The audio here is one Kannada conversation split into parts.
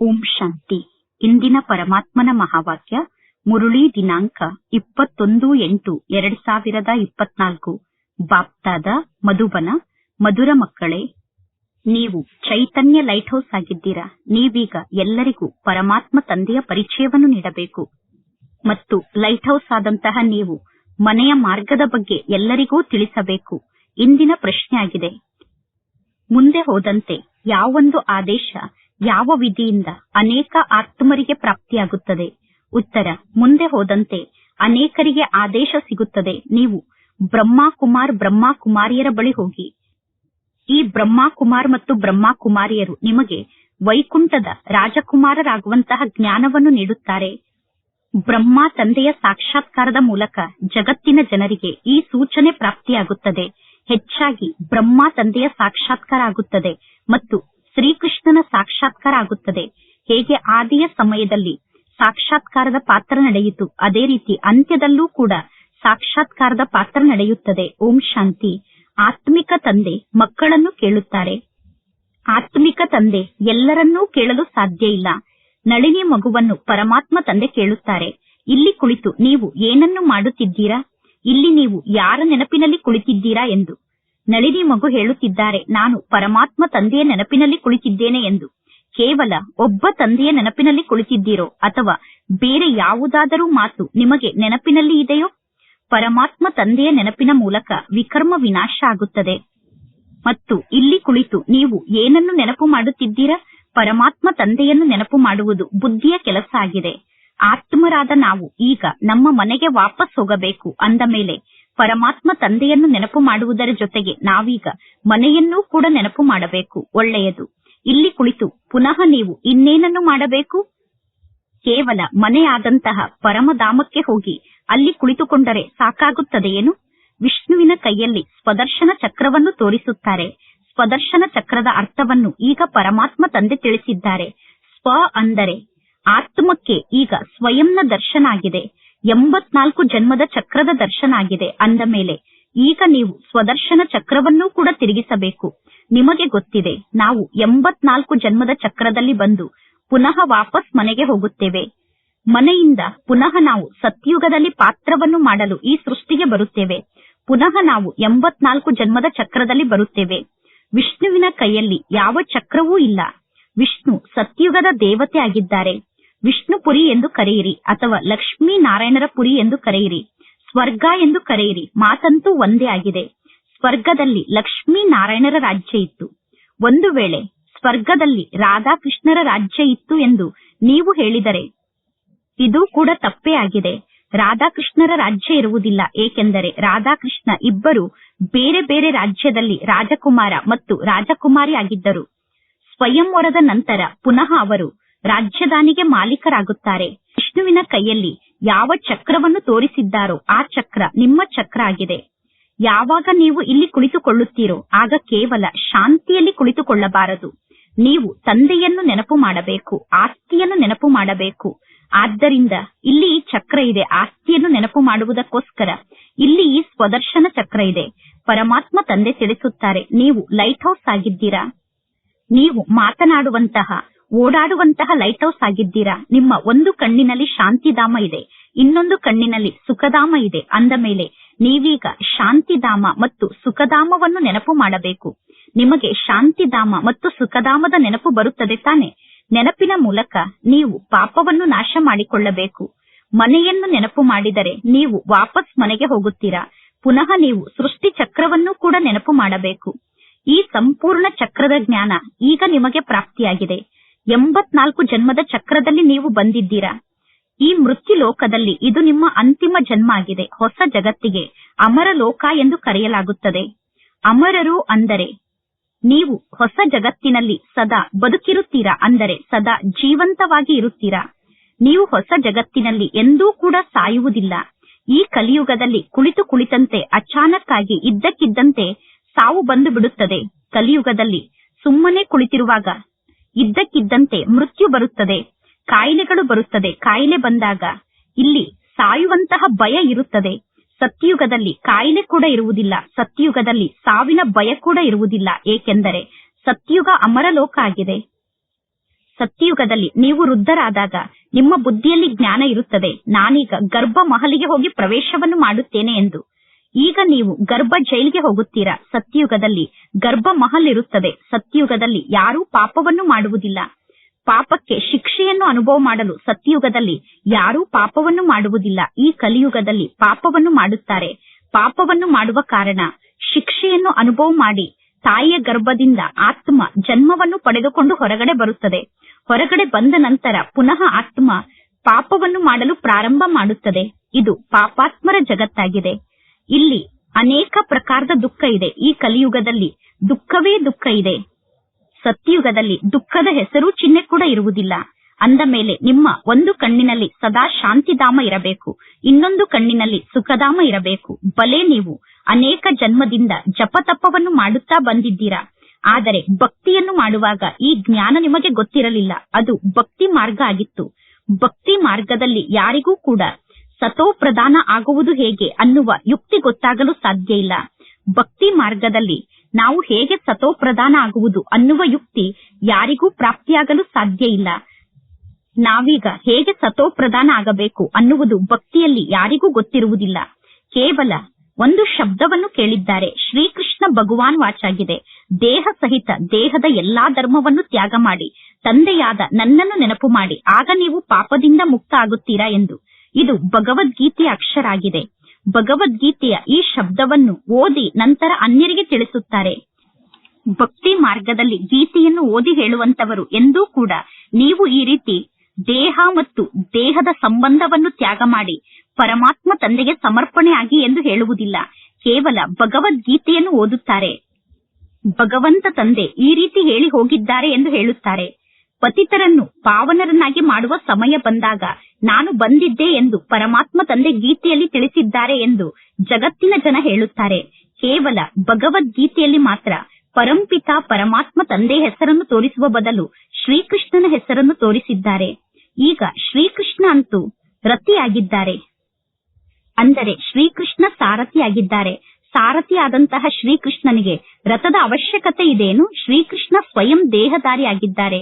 ಓಂ ಶಾಂತಿ. ಇಂದಿನ ಪರಮಾತ್ಮನ ಮಹಾವಾಕ್ಯ, ಮುರುಳಿ ದಿನಾಂಕ ಇಪ್ಪತ್ತೊಂದು ಎಂಟು ಎರಡ್ ಸಾವಿರದ ಇಪ್ಪತ್ನಾಲ್ಕು. ಬಾಪ್ತಾದ ಮಧುಬನ, ಮಧುರ ಮಕ್ಕಳೇ, ನೀವು ಚೈತನ್ಯ ಲೈಟ್ ಹೌಸ್ ಆಗಿದ್ದೀರಾ? ನೀವೀಗ ಎಲ್ಲರಿಗೂ ಪರಮಾತ್ಮ ತಂದೆಯ ಪರಿಚಯವನ್ನು ನೀಡಬೇಕು. ಮತ್ತು ಲೈಟ್ ಹೌಸ್ ಆದಂತಹ ನೀವು ಮನೆಯ ಮಾರ್ಗದ ಬಗ್ಗೆ ಎಲ್ಲರಿಗೂ ತಿಳಿಸಬೇಕು. ಇಂದಿನ ಪ್ರಶ್ನೆಯಾಗಿದೆ. ಮುಂದೆ ಹೋದಂತೆ ಯಾವೊಂದು ಆದೇಶ ಯಾವ ವಿಧಿಯಿಂದ ಅನೇಕ ಆತ್ಮರಿಗೆ ಪ್ರಾಪ್ತಿಯಾಗುತ್ತದೆ? ಉತ್ತರ, ಮುಂದೆ ಹೋದಂತೆ ಅನೇಕರಿಗೆ ಆದೇಶ ಸಿಗುತ್ತದೆ. ನೀವು ಬ್ರಹ್ಮ ಕುಮಾರ್ ಬಳಿ ಹೋಗಿ. ಈ ಬ್ರಹ್ಮ ಕುಮಾರ್ ಮತ್ತು ಬ್ರಹ್ಮ ಕುಮಾರಿಯರು ನಿಮಗೆ ವೈಕುಂಠದ ರಾಜಕುಮಾರರಾಗುವಂತಹ ಜ್ಞಾನವನ್ನು ನೀಡುತ್ತಾರೆ. ಬ್ರಹ್ಮ ತಂದೆಯ ಸಾಕ್ಷಾತ್ಕಾರದ ಮೂಲಕ ಜಗತ್ತಿನ ಜನರಿಗೆ ಈ ಸೂಚನೆ ಪ್ರಾಪ್ತಿಯಾಗುತ್ತದೆ. ಹೆಚ್ಚಾಗಿ ಬ್ರಹ್ಮ ತಂದೆಯ ಸಾಕ್ಷಾತ್ಕಾರ ಆಗುತ್ತದೆ ಮತ್ತು ಶ್ರೀಕೃಷ್ಣನ ಸಾಕ್ಷಾತ್ಕಾರ ಆಗುತ್ತದೆ. ಹೇಗೆ ಆದಿಯ ಸಮಯದಲ್ಲಿ ಸಾಕ್ಷಾತ್ಕಾರದ ಪಾತ್ರ ನಡೆಯಿತು, ಅದೇ ರೀತಿ ಅಂತ್ಯದಲ್ಲೂ ಕೂಡ ಸಾಕ್ಷಾತ್ಕಾರದ ಪಾತ್ರ ನಡೆಯುತ್ತದೆ. ಓಂ ಶಾಂತಿ. ಆತ್ಮಿಕ ತಂದೆ ಮಕ್ಕಳನ್ನು ಕೇಳುತ್ತಾರೆ. ಆತ್ಮಿಕ ತಂದೆ ಎಲ್ಲರನ್ನೂ ಕೇಳಲು ಸಾಧ್ಯ ಇಲ್ಲ. ನಳಿನಿ ಮಗುವನ್ನು ಪರಮಾತ್ಮ ತಂದೆ ಕೇಳುತ್ತಾರೆ. ಇಲ್ಲಿ ಕುಳಿತು ನೀವು ಏನನ್ನು ಮಾಡುತ್ತಿದ್ದೀರಾ? ಇಲ್ಲಿ ನೀವು ಯಾರ ನೆನಪಿನಲ್ಲಿ ಕುಳಿತಿದ್ದೀರಾ ಎಂದು. ನಳಿನಿ ಮಗು ಹೇಳುತ್ತಿದ್ದಾರೆ, ನಾನು ಪರಮಾತ್ಮ ತಂದೆಯ ನೆನಪಿನಲ್ಲಿ ಕುಳಿತಿದ್ದೇನೆ ಎಂದು. ಕೇವಲ ಒಬ್ಬ ತಂದೆಯ ನೆನಪಿನಲ್ಲಿ ಕುಳಿತಿದ್ದೀರೋ ಅಥವಾ ಬೇರೆ ಯಾವುದಾದರೂ ಮಾತು ನಿಮಗೆ ನೆನಪಿನಲ್ಲಿ ಇದೆಯೋ? ಪರಮಾತ್ಮ ತಂದೆಯ ನೆನಪಿನ ಮೂಲಕ ವಿಕರ್ಮ ವಿನಾಶ ಆಗುತ್ತದೆ. ಮತ್ತು ಇಲ್ಲಿ ಕುಳಿತು ನೀವು ಏನನ್ನು ನೆನಪು ಮಾಡುತ್ತಿದ್ದೀರಾ? ಪರಮಾತ್ಮ ತಂದೆಯನ್ನು ನೆನಪು ಮಾಡುವುದು ಬುದ್ಧಿಯ ಕೆಲಸ ಆಗಿದೆ. ಆತ್ಮರಾದ ನಾವು ಈಗ ನಮ್ಮ ಮನೆಗೆ ವಾಪಸ್ ಹೋಗಬೇಕು ಅಂದ ಮೇಲೆ ಪರಮಾತ್ಮ ತಂದೆಯನ್ನು ನೆನಪು ಮಾಡುವುದರ ಜೊತೆಗೆ ನಾವೀಗ ಮನೆಯನ್ನೂ ಕೂಡ ನೆನಪು ಮಾಡಬೇಕು. ಒಳ್ಳೆಯದು. ಇಲ್ಲಿ ಕುಳಿತು ಪುನಃ ನೀವು ಇನ್ನೇನನ್ನು ಮಾಡಬೇಕು? ಕೇವಲ ಮನೆಯಾದಂತಹ ಪರಮಧಾಮಕ್ಕೆ ಹೋಗಿ ಅಲ್ಲಿ ಕುಳಿತುಕೊಂಡರೆ ಸಾಕಾಗುತ್ತದೆಯೇನು? ವಿಷ್ಣುವಿನ ಕೈಯಲ್ಲಿ ಸ್ವದರ್ಶನ ಚಕ್ರವನ್ನು ತೋರಿಸುತ್ತಾರೆ. ಸ್ವದರ್ಶನ ಚಕ್ರದ ಅರ್ಥವನ್ನು ಈಗ ಪರಮಾತ್ಮ ತಂದೆ ತಿಳಿಸಿದ್ದಾರೆ. ಸ್ವ ಅಂದರೆ ಆತ್ಮಕ್ಕೆ ಈಗ ಸ್ವಯಂನ ದರ್ಶನ ಆಗಿದೆ ಎಂಬತ್ನಾಲ್ಕು ಜನ್ಮದ ಚಕ್ರದ ದರ್ಶನ ಆಗಿದೆ. ಅಂದ ಮೇಲೆ, ಈಗ ನೀವು ಸ್ವದರ್ಶನ ಚಕ್ರವನ್ನೂ ಕೂಡ ತಿರುಗಿಸಬೇಕು. ನಿಮಗೆ ಗೊತ್ತಿದೆ, ನಾವು ಎಂಬತ್ನಾಲ್ಕು ಜನ್ಮದ ಚಕ್ರದಲ್ಲಿ ಬಂದು ಪುನಃ ವಾಪಸ್ ಮನೆಗೆ ಹೋಗುತ್ತೇವೆ. ಮನೆಯಿಂದ ಪುನಃ ನಾವು ಸತ್ಯುಗದಲ್ಲಿ ಪಾತ್ರವನ್ನು ಮಾಡಲು ಈ ಸೃಷ್ಟಿಗೆ ಬರುತ್ತೇವೆ. ಪುನಃ ನಾವು ಎಂಬತ್ನಾಲ್ಕು ಜನ್ಮದ ಚಕ್ರದಲ್ಲಿ ಬರುತ್ತೇವೆ. ವಿಷ್ಣುವಿನ ಕೈಯಲ್ಲಿ ಯಾವ ಚಕ್ರವೂ ಇಲ್ಲ. ವಿಷ್ಣು ಸತ್ಯುಗದ ದೇವತೆ ಆಗಿದ್ದಾರೆ. ವಿಷ್ಣುಪುರಿ ಎಂದು ಕರೆಯಿರಿ ಅಥವಾ ಲಕ್ಷ್ಮೀ ನಾರಾಯಣರ ಪುರಿ ಎಂದು ಕರೆಯಿರಿ. ಸ್ವರ್ಗ ಎಂದು ಕರೆಯಿರಿ. ಮಾತಂತೂ ಒಂದೇ ಆಗಿದೆ. ಸ್ವರ್ಗದಲ್ಲಿ ಲಕ್ಷ್ಮೀ ನಾರಾಯಣರ ರಾಜ್ಯ ಇತ್ತು. ಒಂದು ವೇಳೆ ಸ್ವರ್ಗದಲ್ಲಿ ರಾಧಾಕೃಷ್ಣರ ರಾಜ್ಯ ಇತ್ತು ಎಂದು ನೀವು ಹೇಳಿದರೆ ಇದು ಕೂಡ ತಪ್ಪೇ ಆಗಿದೆ. ರಾಧಾಕೃಷ್ಣರ ರಾಜ್ಯ ಇರುವುದಿಲ್ಲ. ಏಕೆಂದರೆ ರಾಧಾಕೃಷ್ಣ ಇಬ್ಬರು ಬೇರೆ ಬೇರೆ ರಾಜ್ಯದಲ್ಲಿ ರಾಜಕುಮಾರ ಮತ್ತು ರಾಜಕುಮಾರಿ ಆಗಿದ್ದರು. ಸ್ವಯಂವರದ ನಂತರ ಪುನಃ ಅವರು ರಾಜ್ಯದಾನಿಗೆ ಮಾಲೀಕರಾಗುತ್ತಾರೆ. ವಿಷ್ಣುವಿನ ಕೈಯಲ್ಲಿ ಯಾವ ಚಕ್ರವನ್ನು ತೋರಿಸಿದ್ದಾರೋ ಆ ಚಕ್ರ ನಿಮ್ಮ ಚಕ್ರ ಆಗಿದೆ. ಯಾವಾಗ ನೀವು ಇಲ್ಲಿ ಕುಳಿತುಕೊಳ್ಳುತ್ತೀರೋ ಆಗ ಕೇವಲ ಶಾಂತಿಯಲ್ಲಿ ಕುಳಿತುಕೊಳ್ಳಬಾರದು. ನೀವು ತಂದೆಯನ್ನು ನೆನಪು ಮಾಡಬೇಕು, ಆಸ್ತಿಯನ್ನು ನೆನಪು ಮಾಡಬೇಕು. ಆದ್ದರಿಂದ ಇಲ್ಲಿ ಈ ಚಕ್ರ ಇದೆ, ಆಸ್ತಿಯನ್ನು ನೆನಪು ಮಾಡುವುದಕ್ಕೋಸ್ಕರ. ಇಲ್ಲಿ ಈ ಸ್ವದರ್ಶನ ಚಕ್ರ ಇದೆ. ಪರಮಾತ್ಮ ತಂದೆ ತಿಳಿಸುತ್ತಾರೆ, ನೀವು ಲೈಟ್ ಹೌಸ್ ಆಗಿದ್ದೀರಾ? ನೀವು ಮಾತನಾಡುವಂತಹ ಓಡಾಡುವಂತಹ ಲೈಟ್ ಹೌಸ್ ಆಗಿದ್ದೀರಾ? ನಿಮ್ಮ ಒಂದು ಕಣ್ಣಿನಲ್ಲಿ ಶಾಂತಿಧಾಮ ಇದೆ, ಇನ್ನೊಂದು ಕಣ್ಣಿನಲ್ಲಿ ಸುಖಧಾಮ ಇದೆ. ಅಂದ ಮೇಲೆ, ನೀವೀಗ ಶಾಂತಿಧಾಮ ಮತ್ತು ಸುಖಧಾಮವನ್ನು ನೆನಪು ಮಾಡಬೇಕು. ನಿಮಗೆ ಶಾಂತಿಧಾಮ ಮತ್ತು ಸುಖಧಾಮದ ನೆನಪು ಬರುತ್ತದೆ ತಾನೆ. ನೆನಪಿನ ಮೂಲಕ ನೀವು ಪಾಪವನ್ನು ನಾಶ ಮಾಡಿಕೊಳ್ಳಬೇಕು. ಮನೆಯನ್ನು ನೆನಪು ಮಾಡಿದರೆ ನೀವು ವಾಪಸ್ ಮನೆಗೆ ಹೋಗುತ್ತೀರಾ? ಪುನಃ ನೀವು ಸೃಷ್ಟಿ ಚಕ್ರವನ್ನು ಕೂಡ ನೆನಪು ಮಾಡಬೇಕು. ಈ ಸಂಪೂರ್ಣ ಚಕ್ರದ ಜ್ಞಾನ ಈಗ ನಿಮಗೆ ಪ್ರಾಪ್ತಿಯಾಗಿದೆ. ಎಂಬತ್ನಾಲ್ಕು ಜನ್ಮದ ಚಕ್ರದಲ್ಲಿ ನೀವು ಬಂದಿದ್ದೀರಾ? ಈ ಮೃತ್ಯು ಲೋಕದಲ್ಲಿ ಇದು ನಿಮ್ಮ ಅಂತಿಮ ಜನ್ಮ ಆಗಿದೆ ಹೊಸ ಜಗತ್ತಿಗೆ ಅಮರ ಲೋಕ ಎಂದು ಕರೆಯಲಾಗುತ್ತದೆ. ಅಮರರು ಅಂದರೆ ನೀವು ಹೊಸ ಜಗತ್ತಿನಲ್ಲಿ ಸದಾ ಬದುಕಿರುತ್ತೀರಾ? ಅಂದರೆ ಸದಾ ಜೀವಂತವಾಗಿ ಇರುತ್ತೀರಾ? ನೀವು ಹೊಸ ಜಗತ್ತಿನಲ್ಲಿ ಎಂದೂ ಕೂಡ ಸಾಯುವುದಿಲ್ಲ. ಈ ಕಲಿಯುಗದಲ್ಲಿ ಕುಳಿತು ಕುಳಿತಂತೆ, ಅಚಾನಕ್ಕಾಗಿ ಇದ್ದಕ್ಕಿದ್ದಂತೆ ಸಾವು ಬಂದು ಬಿಡುತ್ತದೆ. ಕಲಿಯುಗದಲ್ಲಿ ಸುಮ್ಮನೆ ಕುಳಿತಿರುವಾಗ ಇದ್ದಕ್ಕಿದ್ದಂತೆ ಮೃತ್ಯು ಬರುತ್ತದೆ. ಕಾಯಿಲೆಗಳು ಬರುತ್ತದೆ. ಕಾಯಿಲೆ ಬಂದಾಗ ಇಲ್ಲಿ ಸಾಯುವಂತಹ ಭಯ ಇರುತ್ತದೆ. ಸತ್ಯುಗದಲ್ಲಿ ಕಾಯಿಲೆ ಕೂಡ ಇರುವುದಿಲ್ಲ. ಸತ್ಯುಗದಲ್ಲಿ ಸಾವಿನ ಭಯ ಕೂಡ ಇರುವುದಿಲ್ಲ. ಏಕೆಂದರೆ ಸತ್ಯುಗ ಅಮರಲೋಕ ಆಗಿದೆ. ಸತ್ಯಯುಗದಲ್ಲಿ ನೀವು ವೃದ್ಧರಾದಾಗ ನಿಮ್ಮ ಬುದ್ಧಿಯಲ್ಲಿ ಜ್ಞಾನ ಇರುತ್ತದೆ. ನಾನೀಗ ಗರ್ಭ ಮಹಲಿಗೆ ಹೋಗಿ ಪ್ರವೇಶವನ್ನು ಮಾಡುತ್ತೇನೆ ಎಂದು. ಈಗ ನೀವು ಗರ್ಭ ಜೈಲಿಗೆ ಹೋಗುತ್ತೀರಾ? ಸತ್ಯಯುಗದಲ್ಲಿ ಗರ್ಭ ಮಹಲ್ ಇರುತ್ತದೆ. ಸತ್ಯಯುಗದಲ್ಲಿ ಯಾರೂ ಪಾಪವನ್ನು ಮಾಡುವುದಿಲ್ಲ. ಪಾಪಕ್ಕೆ ಶಿಕ್ಷೆಯನ್ನು ಅನುಭವ ಮಾಡಲು ಸತ್ಯಯುಗದಲ್ಲಿ ಯಾರೂ ಪಾಪವನ್ನು ಮಾಡುವುದಿಲ್ಲ. ಈ ಕಲಿಯುಗದಲ್ಲಿ ಪಾಪವನ್ನು ಮಾಡುತ್ತಾರೆ. ಪಾಪವನ್ನು ಮಾಡುವ ಕಾರಣ ಶಿಕ್ಷೆಯನ್ನು ಅನುಭವ ಮಾಡಿ ತಾಯಿಯ ಗರ್ಭದಿಂದ ಆತ್ಮ ಜನ್ಮವನ್ನು ಪಡೆದುಕೊಂಡು ಹೊರಗಡೆ ಬರುತ್ತದೆ. ಹೊರಗಡೆ ಬಂದ ನಂತರ ಪುನಃ ಆತ್ಮ ಪಾಪವನ್ನು ಮಾಡಲು ಪ್ರಾರಂಭ ಮಾಡುತ್ತದೆ. ಇದು ಪಾಪಾತ್ಮರ ಜಗತ್ತಾಗಿದೆ. ಇಲ್ಲಿ ಅನೇಕ ಪ್ರಕಾರದ ದುಃಖ ಇದೆ. ಈ ಕಲಿಯುಗದಲ್ಲಿ ದುಃಖವೇ ದುಃಖ ಇದೆ. ಸತ್ಯಯುಗದಲ್ಲಿ ದುಃಖದ ಹೆಸರು ಚಿಹ್ನೆ ಕೂಡ ಇರುವುದಿಲ್ಲ. ಅಂದ ಮೇಲೆ ನಿಮ್ಮ ಒಂದು ಕಣ್ಣಿನಲ್ಲಿ ಸದಾ ಶಾಂತಿಧಾಮ ಇರಬೇಕು. ಇನ್ನೊಂದು ಕಣ್ಣಿನಲ್ಲಿ ಸುಖಧಾಮ ಇರಬೇಕು. ಬಲೆ ನೀವು ಅನೇಕ ಜನ್ಮದಿಂದ ಜಪತಪವನ್ನು ಮಾಡುತ್ತಾ ಬಂದಿದ್ದೀರಾ? ಆದರೆ ಭಕ್ತಿಯನ್ನು ಮಾಡುವಾಗ ಈ ಜ್ಞಾನ ನಿಮಗೆ ಗೊತ್ತಿರಲಿಲ್ಲ. ಅದು ಭಕ್ತಿ ಮಾರ್ಗ ಆಗಿತ್ತು. ಭಕ್ತಿ ಮಾರ್ಗದಲ್ಲಿ ಯಾರಿಗೂ ಕೂಡ ಸತೋ ಪ್ರಧಾನ ಆಗುವುದು ಹೇಗೆ ಅನ್ನುವ ಯುಕ್ತಿ ಗೊತ್ತಾಗಲು ಸಾಧ್ಯ ಇಲ್ಲ. ಭಕ್ತಿ ಮಾರ್ಗದಲ್ಲಿ ನಾವು ಹೇಗೆ ಸತೋ ಪ್ರಧಾನ ಆಗುವುದು ಅನ್ನುವ ಯುಕ್ತಿ ಯಾರಿಗೂ ಪ್ರಾಪ್ತಿಯಾಗಲು ಸಾಧ್ಯ ಇಲ್ಲ. ನಾವೀಗ ಹೇಗೆ ಸತೋ ಪ್ರಧಾನ ಆಗಬೇಕು ಅನ್ನುವುದು ಭಕ್ತಿಯಲ್ಲಿ ಯಾರಿಗೂ ಗೊತ್ತಿರುವುದಿಲ್ಲ. ಕೇವಲ ಒಂದು ಶಬ್ದವನ್ನು ಕೇಳಿದ್ದಾರೆ. ಶ್ರೀಕೃಷ್ಣ ಭಗವಾನ್ ವಾಚಾಗಿದೆ. ದೇಹ ಸಹಿತ ದೇಹದ ಎಲ್ಲಾ ಧರ್ಮವನ್ನು ತ್ಯಾಗ ಮಾಡಿ. ತಂದೆಯಾದ ನನ್ನನ್ನು ನೆನಪು ಮಾಡಿ. ಆಗ ನೀವು ಪಾಪದಿಂದ ಮುಕ್ತ ಆಗುತ್ತೀರಾ ಎಂದು. ಇದು ಭಗವದ್ಗೀತೆಯ ಅಕ್ಷರ ಆಗಿದೆ ಭಗವದ್ಗೀತೆಯ ಈ ಶಬ್ದವನ್ನು ಓದಿ ನಂತರ ಅನ್ಯರಿಗೆ ತಿಳಿಸುತ್ತಾರೆ. ಭಕ್ತಿ ಮಾರ್ಗದಲ್ಲಿ ಗೀತೆಯನ್ನು ಓದಿ ಹೇಳುವಂತವರು ಎಂದೂ ಕೂಡ ನೀವು ಈ ರೀತಿ ದೇಹ ಮತ್ತು ದೇಹದ ಸಂಬಂಧವನ್ನು ತ್ಯಾಗ ಮಾಡಿ ಪರಮಾತ್ಮ ತಂದೆಗೆ ಸಮರ್ಪಣೆ ಆಗಿ ಎಂದು ಹೇಳುವುದಿಲ್ಲ. ಕೇವಲ ಭಗವದ್ಗೀತೆಯನ್ನು ಓದುತ್ತಾರೆ. ಭಗವಂತ ತಂದೆ ಈ ರೀತಿ ಹೇಳಿ ಹೋಗಿದ್ದಾರೆ ಎಂದು ಹೇಳುತ್ತಾರೆ. ಪತಿತರನ್ನು ಪಾವನರನ್ನಾಗಿ ಮಾಡುವ ಸಮಯ ಬಂದಾಗ ನಾನು ಬಂದಿದ್ದೆ ಎಂದು ಪರಮಾತ್ಮ ತಂದೆ ಗೀತೆಯಲ್ಲಿ ತಿಳಿಸಿದ್ದಾರೆ ಎಂದು ಜಗತ್ತಿನ ಜನ ಹೇಳುತ್ತಾರೆ. ಕೇವಲ ಭಗವದ್ಗೀತೆಯಲ್ಲಿ ಮಾತ್ರ ಪರಂಪಿತ ಪರಮಾತ್ಮ ತಂದೆ ಹೆಸರನ್ನು ತೋರಿಸುವ ಬದಲು ಶ್ರೀಕೃಷ್ಣನ ಹೆಸರನ್ನು ತೋರಿಸಿದ್ದಾರೆ. ಈಗ ಶ್ರೀಕೃಷ್ಣ ಅಂತೂ ರತಿಯಾಗಿದ್ದಾರೆ. ಅಂದರೆ ಶ್ರೀಕೃಷ್ಣ ಸಾರಥಿಯಾಗಿದ್ದಾರೆ. ಸಾರಥಿಯಾದಂತಹ ಶ್ರೀಕೃಷ್ಣನಿಗೆ ರಥದ ಅವಶ್ಯಕತೆ ಇದೆಯೇನು ಶ್ರೀಕೃಷ್ಣ ಸ್ವಯಂ ದೇಹಧಾರಿಯಾಗಿದ್ದಾರೆ.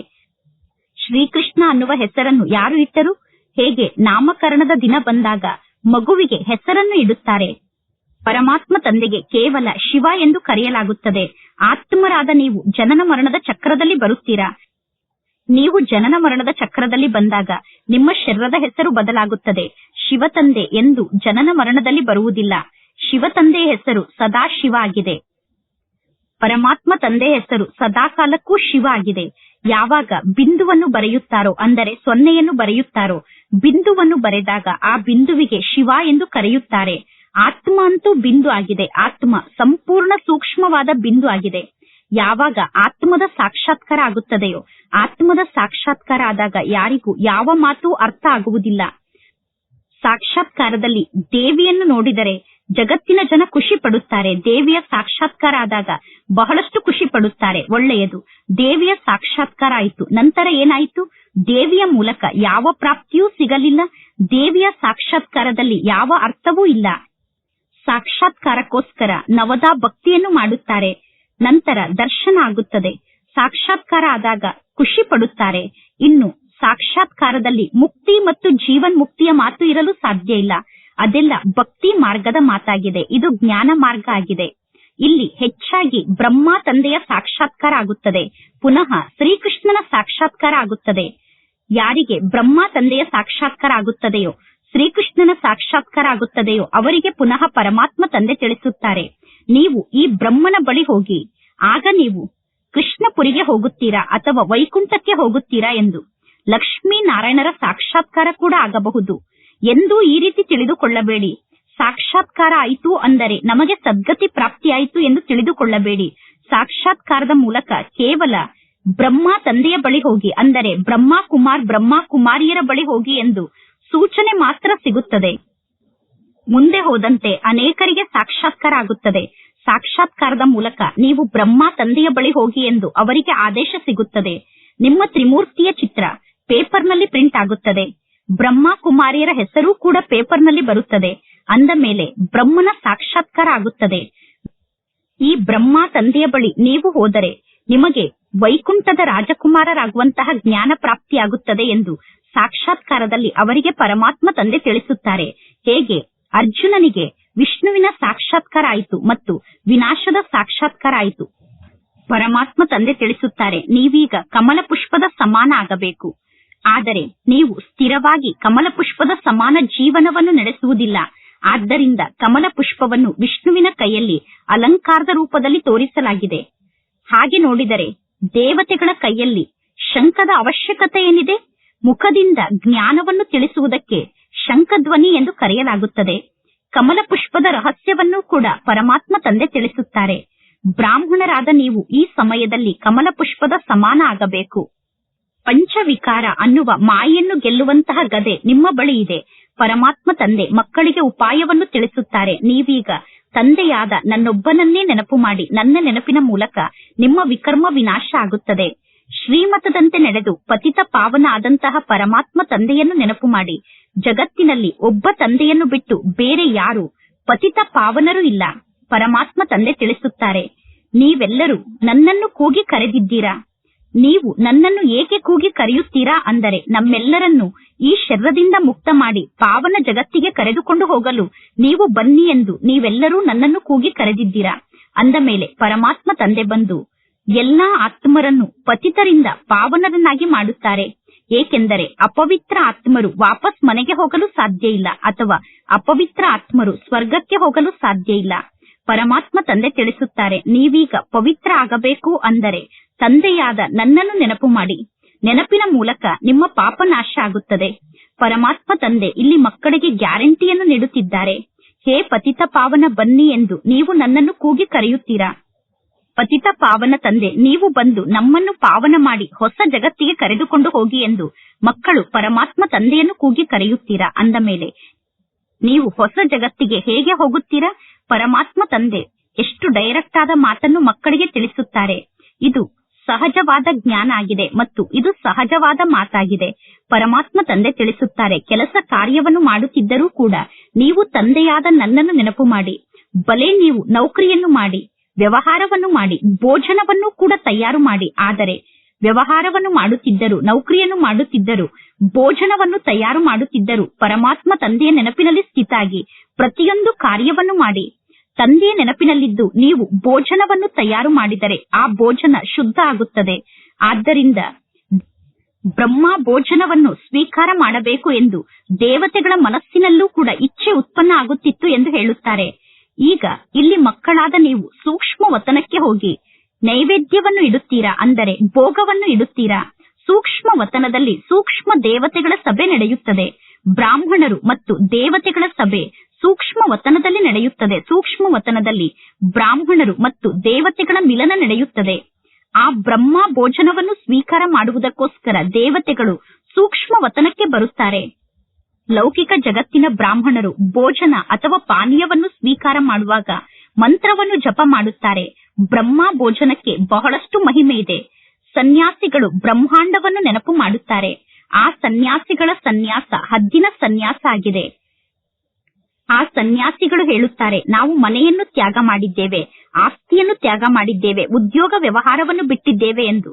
ಶ್ರೀಕೃಷ್ಣ ಅನ್ನುವ ಹೆಸರನ್ನು ಯಾರು ಇಟ್ಟರು? ಹೇಗೆ ನಾಮಕರಣದ ದಿನ ಬಂದಾಗ ಮಗುವಿಗೆ ಹೆಸರನ್ನು ಇಡುತ್ತಾರೆ? ಪರಮಾತ್ಮ ತಂದೆಗೆ ಕೇವಲ ಶಿವ ಎಂದು ಕರೆಯಲಾಗುತ್ತದೆ. ಆತ್ಮರಾದ ನೀವು ಜನನ ಮರಣದ ಚಕ್ರದಲ್ಲಿ ಬರುತ್ತೀರಾ? ನೀವು ಜನನ ಮರಣದ ಚಕ್ರದಲ್ಲಿ ಬಂದಾಗ ನಿಮ್ಮ ಶರೀರದ ಹೆಸರು ಬದಲಾಗುತ್ತದೆ. ಶಿವತಂದೆ ಎಂದು ಜನನ ಮರಣದಲ್ಲಿ ಬರುವುದಿಲ್ಲ. ಶಿವತಂದೆಯ ಹೆಸರು ಸದಾ ಶಿವ ಆಗಿದೆ. ಪರಮಾತ್ಮ ತಂದೆ ಹೆಸರು ಸದಾಕಾಲಕ್ಕೂ ಶಿವ ಆಗಿದೆ. ಯಾವಾಗ ಬಿಂದುವನ್ನು ಬರೆಯುತ್ತಾರೋ, ಅಂದರೆ ಸೊನ್ನೆಯನ್ನು ಬರೆಯುತ್ತಾರೋ, ಬಿಂದುವನ್ನು ಬರೆದಾಗ ಆ ಬಿಂದುವಿಗೆ ಶಿವ ಎಂದು ಕರೆಯುತ್ತಾರೆ. ಆತ್ಮ ಅಂತೂ ಬಿಂದು ಆಗಿದೆ. ಆತ್ಮ ಸಂಪೂರ್ಣ ಸೂಕ್ಷ್ಮವಾದ ಬಿಂದು ಆಗಿದೆ. ಯಾವಾಗ ಆತ್ಮದ ಸಾಕ್ಷಾತ್ಕಾರ ಆಗುತ್ತದೆಯೋ, ಆತ್ಮದ ಸಾಕ್ಷಾತ್ಕಾರ ಆದಾಗ ಯಾರಿಗೂ ಯಾವ ಮಾತು ಅರ್ಥ ಆಗುವುದಿಲ್ಲ. ಸಾಕ್ಷಾತ್ಕಾರದಲ್ಲಿ ದೇವಿಯನ್ನು ನೋಡಿದರೆ ಜಗತ್ತಿನ ಜನ ಖುಷಿ ಪಡುತ್ತಾರೆ ದೇವಿಯ ಸಾಕ್ಷಾತ್ಕಾರ ಆದಾಗ ಬಹಳಷ್ಟು ಖುಷಿ ಪಡುತ್ತಾರೆ ಒಳ್ಳೆಯದು. ದೇವಿಯ ಸಾಕ್ಷಾತ್ಕಾರ ಆಯಿತು. ನಂತರ ಏನಾಯಿತು? ದೇವಿಯ ಮೂಲಕ ಯಾವ ಪ್ರಾಪ್ತಿಯೂ ಸಿಗಲಿಲ್ಲ. ದೇವಿಯ ಸಾಕ್ಷಾತ್ಕಾರದಲ್ಲಿ ಯಾವ ಅರ್ಥವೂ ಇಲ್ಲ. ಸಾಕ್ಷಾತ್ಕಾರಕ್ಕೋಸ್ಕರ ನವದಾ ಭಕ್ತಿಯನ್ನು ಮಾಡುತ್ತಾರೆ. ನಂತರ ದರ್ಶನ ಆಗುತ್ತದೆ. ಸಾಕ್ಷಾತ್ಕಾರ ಆದಾಗ ಖುಷಿ ಪಡುತ್ತಾರೆ ಇನ್ನು ಸಾಕ್ಷಾತ್ಕಾರದಲ್ಲಿ ಮುಕ್ತಿ ಮತ್ತು ಜೀವನ್ ಮುಕ್ತಿಯ ಮಾತು ಇರಲು ಸಾಧ್ಯ ಇಲ್ಲ. ಅದೆಲ್ಲ ಭಕ್ತಿ ಮಾರ್ಗದ ಮಾತಾಗಿದೆ. ಇದು ಜ್ಞಾನ ಮಾರ್ಗ ಆಗಿದೆ. ಇಲ್ಲಿ ಹೆಚ್ಚಾಗಿ ಬ್ರಹ್ಮ ತಂದೆಯ ಸಾಕ್ಷಾತ್ಕಾರ ಆಗುತ್ತದೆ. ಪುನಃ ಶ್ರೀಕೃಷ್ಣನ ಸಾಕ್ಷಾತ್ಕಾರ ಆಗುತ್ತದೆ. ಯಾರಿಗೆ ಬ್ರಹ್ಮ ತಂದೆಯ ಸಾಕ್ಷಾತ್ಕಾರ ಆಗುತ್ತದೆಯೋ, ಶ್ರೀಕೃಷ್ಣನ ಸಾಕ್ಷಾತ್ಕಾರ ಆಗುತ್ತದೆಯೋ ಅವರಿಗೆ ಪುನಃ ಪರಮಾತ್ಮ ತಂದೆ ತಿಳಿಸುತ್ತಾರೆ. ನೀವು ಈ ಬ್ರಹ್ಮನ ಬಳಿ ಹೋಗಿ, ಆಗ ನೀವು ಕೃಷ್ಣಪುರಿಗೆ ಹೋಗುತ್ತೀರಾ ಅಥವಾ ವೈಕುಂಠಕ್ಕೆ ಹೋಗುತ್ತೀರಾ ಎಂದು. ಲಕ್ಷ್ಮೀ ನಾರಾಯಣರ ಸಾಕ್ಷಾತ್ಕಾರ ಕೂಡ ಆಗಬಹುದು. ಎಂದು ಈ ರೀತಿ ತಿಳಿದುಕೊಳ್ಳಬೇಡಿ. ಸಾಕ್ಷಾತ್ಕಾರ ಆಯಿತು ಅಂದರೆ ನಮಗೆ ಸದ್ಗತಿ ಪ್ರಾಪ್ತಿಯಾಯಿತು ಎಂದು ತಿಳಿದುಕೊಳ್ಳಬೇಡಿ. ಸಾಕ್ಷಾತ್ಕಾರದ ಮೂಲಕ ಕೇವಲ ಬ್ರಹ್ಮ ತಂದೆಯ ಬಳಿ ಹೋಗಿ ಅಂದರೆ ಬ್ರಹ್ಮ ಕುಮಾರ್ ಬ್ರಹ್ಮ ಕುಮಾರಿಯರ ಬಳಿ ಹೋಗಿ ಎಂದು ಸೂಚನೆ ಮಾತ್ರ ಸಿಗುತ್ತದೆ. ಮುಂದೆ ಹೋದಂತೆ ಅನೇಕರಿಗೆ ಸಾಕ್ಷಾತ್ಕಾರ ಆಗುತ್ತದೆ. ಸಾಕ್ಷಾತ್ಕಾರದ ಮೂಲಕ ನೀವು ಬ್ರಹ್ಮ ತಂದೆಯ ಬಳಿ ಹೋಗಿ ಎಂದು ಅವರಿಗೆ ಆದೇಶ ಸಿಗುತ್ತದೆ. ನಿಮ್ಮ ತ್ರಿಮೂರ್ತಿಯ ಚಿತ್ರ ಪೇಪರ್ನಲ್ಲಿ ಪ್ರಿಂಟ್ ಆಗುತ್ತದೆ. ಬ್ರಹ್ಮ ಕುಮಾರಿಯರ ಹೆಸರು ಕೂಡ ಪೇಪರ್ನಲ್ಲಿ ಬರುತ್ತದೆ. ಅಂದ ಮೇಲೆ ಬ್ರಹ್ಮನ ಸಾಕ್ಷಾತ್ಕಾರ ಆಗುತ್ತದೆ. ಈ ಬ್ರಹ್ಮ ತಂದೆಯ ಬಳಿ ನೀವು ಹೋದರೆ ನಿಮಗೆ ವೈಕುಂಠದ ರಾಜಕುಮಾರರಾಗುವಂತಹ ಜ್ಞಾನ ಪ್ರಾಪ್ತಿಯಾಗುತ್ತದೆ ಎಂದು ಸಾಕ್ಷಾತ್ಕಾರದಲ್ಲಿ ಅವರಿಗೆ ಪರಮಾತ್ಮ ತಂದೆ ತಿಳಿಸುತ್ತಾರೆ. ಹೇಗೆ? ಅರ್ಜುನನಿಗೆ ವಿಷ್ಣುವಿನ ಸಾಕ್ಷಾತ್ಕಾರ ಆಯಿತು ಮತ್ತು ವಿನಾಶದ ಸಾಕ್ಷಾತ್ಕಾರ ಆಯಿತು. ಪರಮಾತ್ಮ ತಂದೆ ತಿಳಿಸುತ್ತಾರೆ, ನೀವೀಗ ಕಮಲ ಪುಷ್ಪದ ಸಮಾನ ಆಗಬೇಕು. ಆದರೆ ನೀವು ಸ್ಥಿರವಾಗಿ ಕಮಲ ಪುಷ್ಪದ ಸಮಾನ ಜೀವನವನ್ನು ನಡೆಸುವುದಿಲ್ಲ. ಆದ್ದರಿಂದ ಕಮಲ ಪುಷ್ಪವನ್ನು ವಿಷ್ಣುವಿನ ಕೈಯಲ್ಲಿ ಅಲಂಕಾರದ ರೂಪದಲ್ಲಿ ತೋರಿಸಲಾಗಿದೆ. ಹಾಗೆ ನೋಡಿದರೆ ದೇವತೆಗಳ ಕೈಯಲ್ಲಿ ಶಂಖದ ಅವಶ್ಯಕತೆ ಏನಿದೆ ಮುಖದಿಂದ ಜ್ಞಾನವನ್ನು ತಿಳಿಸುವುದಕ್ಕೆ ಶಂಖಧ್ವನಿ ಎಂದು ಕರೆಯಲಾಗುತ್ತದೆ. ಕಮಲ ಪುಷ್ಪದ ರಹಸ್ಯವನ್ನು ಕೂಡ ಪರಮಾತ್ಮ ತಂದೆ ತಿಳಿಸುತ್ತಾರೆ. ಬ್ರಾಹ್ಮಣರಾದ ನೀವು ಈ ಸಮಯದಲ್ಲಿ ಕಮಲ ಪುಷ್ಪದ ಸಮಾನ ಆಗಬೇಕು. ಪಂಚವಿಕಾರ ಅನ್ನುವ ಮಾಯನ್ನು ಗೆಲ್ಲುವಂತಹ ಗದೆ ನಿಮ್ಮ ಬಳಿ ಇದೆ. ಪರಮಾತ್ಮ ತಂದೆ ಮಕ್ಕಳಿಗೆ ಉಪಾಯವನ್ನು ತಿಳಿಸುತ್ತಾರೆ. ನೀವೀಗ ತಂದೆಯಾದ ನನ್ನೊಬ್ಬನನ್ನೇ ನೆನಪು ಮಾಡಿ, ನನ್ನ ನೆನಪಿನ ಮೂಲಕ ನಿಮ್ಮ ವಿಕರ್ಮ ವಿನಾಶ ಆಗುತ್ತದೆ. ಶ್ರೀಮತದಂತೆ ನಡೆದು ಪತಿತ ಪಾವನ ಆದಂತಹ ಪರಮಾತ್ಮ ತಂದೆಯನ್ನು ನೆನಪು ಮಾಡಿ. ಜಗತ್ತಿನಲ್ಲಿ ಒಬ್ಬ ತಂದೆಯನ್ನು ಬಿಟ್ಟು ಬೇರೆ ಯಾರು ಪತಿತ ಪಾವನರು ಇಲ್ಲ. ಪರಮಾತ್ಮ ತಂದೆ ತಿಳಿಸುತ್ತಾರೆ. ನೀವೆಲ್ಲರೂ ನನ್ನನ್ನು ಕೂಗಿ ಕರೆದಿದ್ದೀರಾ? ನೀವು ನನ್ನನ್ನು ಏಕೆ ಕೂಗಿ ಕರೆಯುತ್ತೀರಾ ಅಂದರೆ ನಮ್ಮೆಲ್ಲರನ್ನು ಈ ಶರೀರದಿಂದ ಮುಕ್ತ ಮಾಡಿ ಪಾವನ ಜಗತ್ತಿಗೆ ಕರೆದುಕೊಂಡು ಹೋಗಲು ನೀವು ಬನ್ನಿ ಎಂದು ನೀವೆಲ್ಲರೂ ನನ್ನನ್ನು ಕೂಗಿ ಕರೆದಿದ್ದೀರಾ? ಅಂದ ಮೇಲೆ ಪರಮಾತ್ಮ ತಂದೆ ಬಂದು, ಎಲ್ಲಾ ಆತ್ಮರನ್ನು ಪತಿತರಿಂದ ಪಾವನರನ್ನಾಗಿ ಮಾಡುತ್ತಾರೆ. ಏಕೆಂದರೆ ಅಪವಿತ್ರ ಆತ್ಮರು ವಾಪಸ್ ಮನೆಗೆ ಹೋಗಲು ಸಾಧ್ಯ ಇಲ್ಲ ಅಥವಾ ಅಪವಿತ್ರ ಆತ್ಮರು ಸ್ವರ್ಗಕ್ಕೆ ಹೋಗಲು ಸಾಧ್ಯ ಇಲ್ಲ. ಪರಮಾತ್ಮ ತಂದೆ ತಿಳಿಸುತ್ತಾರೆ, ನೀವೀಗ ಪವಿತ್ರ ಆಗಬೇಕು ಅಂದರೆ ತಂದೆಯಾದ ನನ್ನನ್ನು ನೆನಪು ಮಾಡಿ. ನೆನಪಿನ ಮೂಲಕ ನಿಮ್ಮ ಪಾಪ ನಾಶ ಆಗುತ್ತದೆ. ಪರಮಾತ್ಮ ತಂದೆ ಇಲ್ಲಿ ಮಕ್ಕಳಿಗೆ ಗ್ಯಾರಂಟಿಯನ್ನು ನೀಡುತ್ತಿದ್ದಾರೆ. ಹೇ ಪತಿತ ಪಾವನ ಬನ್ನಿ ಎಂದು ನೀವು ನನ್ನನ್ನು ಕೂಗಿ ಕರೆಯುತ್ತೀರಾ? ಪತಿತ ಪಾವನ ತಂದೆ, ನೀವು ಬಂದು ನಮ್ಮನ್ನು ಪಾವನ ಮಾಡಿ ಹೊಸ ಜಗತ್ತಿಗೆ ಕರೆದುಕೊಂಡು ಹೋಗಿ ಎಂದು ಮಕ್ಕಳು ಪರಮಾತ್ಮ ತಂದೆಯನ್ನು ಕೂಗಿ ಕರೆಯುತ್ತೀರಾ? ಅಂದ ಮೇಲೆ, ನೀವು ಹೊಸ ಜಗತ್ತಿಗೆ ಹೇಗೆ ಹೋಗುತ್ತೀರಾ? ಪರಮಾತ್ಮ ತಂದೆ ಎಷ್ಟು ಡೈರೆಕ್ಟ್ ಆದ ಮಾತನ್ನು ಮಕ್ಕಳಿಗೆ ತಿಳಿಸುತ್ತಾರೆ. ಇದು ಸಹಜವಾದ ಜ್ಞಾನ ಆಗಿದೆ ಮತ್ತು ಇದು ಸಹಜವಾದ ಮಾತಾಗಿದೆ. ಪರಮಾತ್ಮ ತಂದೆ ತಿಳಿಸುತ್ತಾರೆ, ಕೆಲಸ ಕಾರ್ಯವನ್ನು ಮಾಡುತ್ತಿದ್ದರೂ ಕೂಡ ನೀವು ತಂದೆಯಾದ ನನ್ನನ್ನು ನೆನಪು ಮಾಡಿ, ಬಲೆ ನೀವು ನೌಕರಿಯನ್ನು ಮಾಡಿ, ವ್ಯವಹಾರವನ್ನು ಮಾಡಿ, ಭೋಜನವನ್ನು ಕೂಡ ತಯಾರು ಮಾಡಿ, ಆದರೆ ವ್ಯವಹಾರವನ್ನು ಮಾಡುತ್ತಿದ್ದರು, ನೌಕರಿಯನ್ನು ಮಾಡುತ್ತಿದ್ದರು, ಭೋಜನವನ್ನು ತಯಾರು ಮಾಡುತ್ತಿದ್ದರು ಪರಮಾತ್ಮ ತಂದೆಯ ನೆನಪಿನಲ್ಲಿ ಸ್ಥಿತಾಗಿ ಪ್ರತಿಯೊಂದು ಕಾರ್ಯವನ್ನು ಮಾಡಿ ತಂದೆಯ ನೆನಪಿನಲ್ಲಿದ್ದು ನೀವು ಭೋಜನವನ್ನು ತಯಾರು ಮಾಡಿದರೆ ಆ ಭೋಜನ ಶುದ್ಧ ಆಗುತ್ತದೆ. ಆದ್ದರಿಂದ ಬ್ರಹ್ಮ ಭೋಜನವನ್ನು ಸ್ವೀಕಾರ ಮಾಡಬೇಕು ಎಂದು ದೇವತೆಗಳ ಮನಸ್ಸಿನಲ್ಲೂ ಕೂಡ ಇಚ್ಛೆ ಉತ್ಪನ್ನ ಆಗುತ್ತಿತ್ತು ಎಂದು ಹೇಳುತ್ತಾರೆ. ಈಗ ಇಲ್ಲಿ ಮಕ್ಕಳಾದ ನೀವು ಸೂಕ್ಷ್ಮ ವತನಕ್ಕೆ ಹೋಗಿ, ನೈವೇದ್ಯವನ್ನು ಇಡುತ್ತೀರಾ ಅಂದರೆ ಭೋಗವನ್ನು ಇಡುತ್ತೀರಾ? ಸೂಕ್ಷ್ಮ ವತನದಲ್ಲಿ ಸೂಕ್ಷ್ಮ ದೇವತೆಗಳ ಸಭೆ ನಡೆಯುತ್ತದೆ. ಬ್ರಾಹ್ಮಣರು ಮತ್ತು ದೇವತೆಗಳ ಸಭೆ ಸೂಕ್ಷ್ಮ ವತನದಲ್ಲಿ ನಡೆಯುತ್ತದೆ. ಸೂಕ್ಷ್ಮ ವತನದಲ್ಲಿ ಬ್ರಾಹ್ಮಣರು ಮತ್ತು ದೇವತೆಗಳ ಮಿಲನ ನಡೆಯುತ್ತದೆ. ಆ ಬ್ರಹ್ಮ ಭೋಜನವನ್ನು ಸ್ವೀಕಾರ ಮಾಡುವುದಕ್ಕೋಸ್ಕರ ದೇವತೆಗಳು ಸೂಕ್ಷ್ಮ ವತನಕ್ಕೆ ಬರುತ್ತಾರೆ. ಲೌಕಿಕ ಜಗತ್ತಿನ ಬ್ರಾಹ್ಮಣರು ಭೋಜನ ಅಥವಾ ಪಾನೀಯವನ್ನು ಸ್ವೀಕಾರ ಮಾಡುವಾಗ ಮಂತ್ರವನ್ನು ಜಪ ಮಾಡುತ್ತಾರೆ. ಬ್ರಹ್ಮ ಭೋಜನಕ್ಕೆ ಬಹಳಷ್ಟು ಮಹಿಮೆ ಇದೆ. ಸನ್ಯಾಸಿಗಳು ಬ್ರಹ್ಮಾಂಡವನ್ನು ನೆನಪು ಮಾಡುತ್ತಾರೆ. ಆ ಸನ್ಯಾಸಿಗಳ ಸನ್ಯಾಸ ಹದ್ದಿನ ಸನ್ಯಾಸ ಆಗಿದೆ. ಆ ಸನ್ಯಾಸಿಗಳು ಹೇಳುತ್ತಾರೆ, ನಾವು ಮನೆಯನ್ನು ತ್ಯಾಗ ಮಾಡಿದ್ದೇವೆ, ಆಸ್ತಿಯನ್ನು ತ್ಯಾಗ ಮಾಡಿದ್ದೇವೆ, ಉದ್ಯೋಗ ವ್ಯವಹಾರವನ್ನು ಬಿಟ್ಟಿದ್ದೇವೆ ಎಂದು.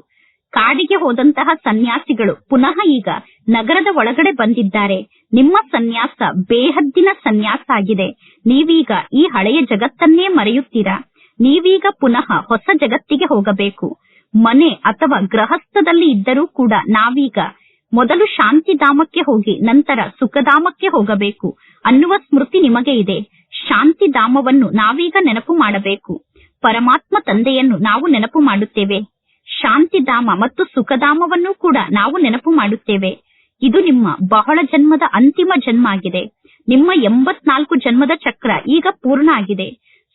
ಕಾಡಿಗೆ ಹೋದಂತಹ ಸನ್ಯಾಸಿಗಳು ಪುನಃ ಈಗ ನಗರದ ಒಳಗಡೆ ಬಂದಿದ್ದಾರೆ. ನಿಮ್ಮ ಸನ್ಯಾಸ ಬೇಹದ್ದಿನ ಸನ್ಯಾಸ ಆಗಿದೆ. ನೀವೀಗ ಈ ಹಳೆಯ ಜಗತ್ತನ್ನೇ ಮರೆಯುತ್ತೀರಾ? ನೀವೀಗ ಪುನಃ ಹೊಸ ಜಗತ್ತಿಗೆ ಹೋಗಬೇಕು. ಮನೆ ಅಥವಾ ಗೃಹಸ್ಥದಲ್ಲಿ ಇದ್ದರೂ ಕೂಡ ನಾವೀಗ ಮೊದಲು ಶಾಂತಿಧಾಮಕ್ಕೆ ಹೋಗಿ ನಂತರ ಸುಖಧಾಮಕ್ಕೆ ಹೋಗಬೇಕು. ಅನ್ನುವ ಸ್ಮೃತಿ ನಿಮಗೆ ಇದೆ. ಶಾಂತಿಧಾಮವನ್ನು ನಾವೀಗ ನೆನಪು ಮಾಡಬೇಕು. ಪರಮಾತ್ಮ ತಂದೆಯನ್ನು ನಾವು ನೆನಪು ಮಾಡುತ್ತೇವೆ. ಶಾಂತಿಧಾಮ ಮತ್ತು ಸುಖಧಾಮವನ್ನು ಕೂಡ ನಾವು ನೆನಪು ಮಾಡುತ್ತೇವೆ. ಇದು ನಿಮ್ಮ ಬಹಳ ಜನ್ಮದ ಅಂತಿಮ ಜನ್ಮ ಆಗಿದೆ ನಿಮ್ಮ ಎಂಬತ್ನಾಲ್ಕು ಜನ್ಮದ ಚಕ್ರ ಈಗ ಪೂರ್ಣ ಆಗಿದೆ.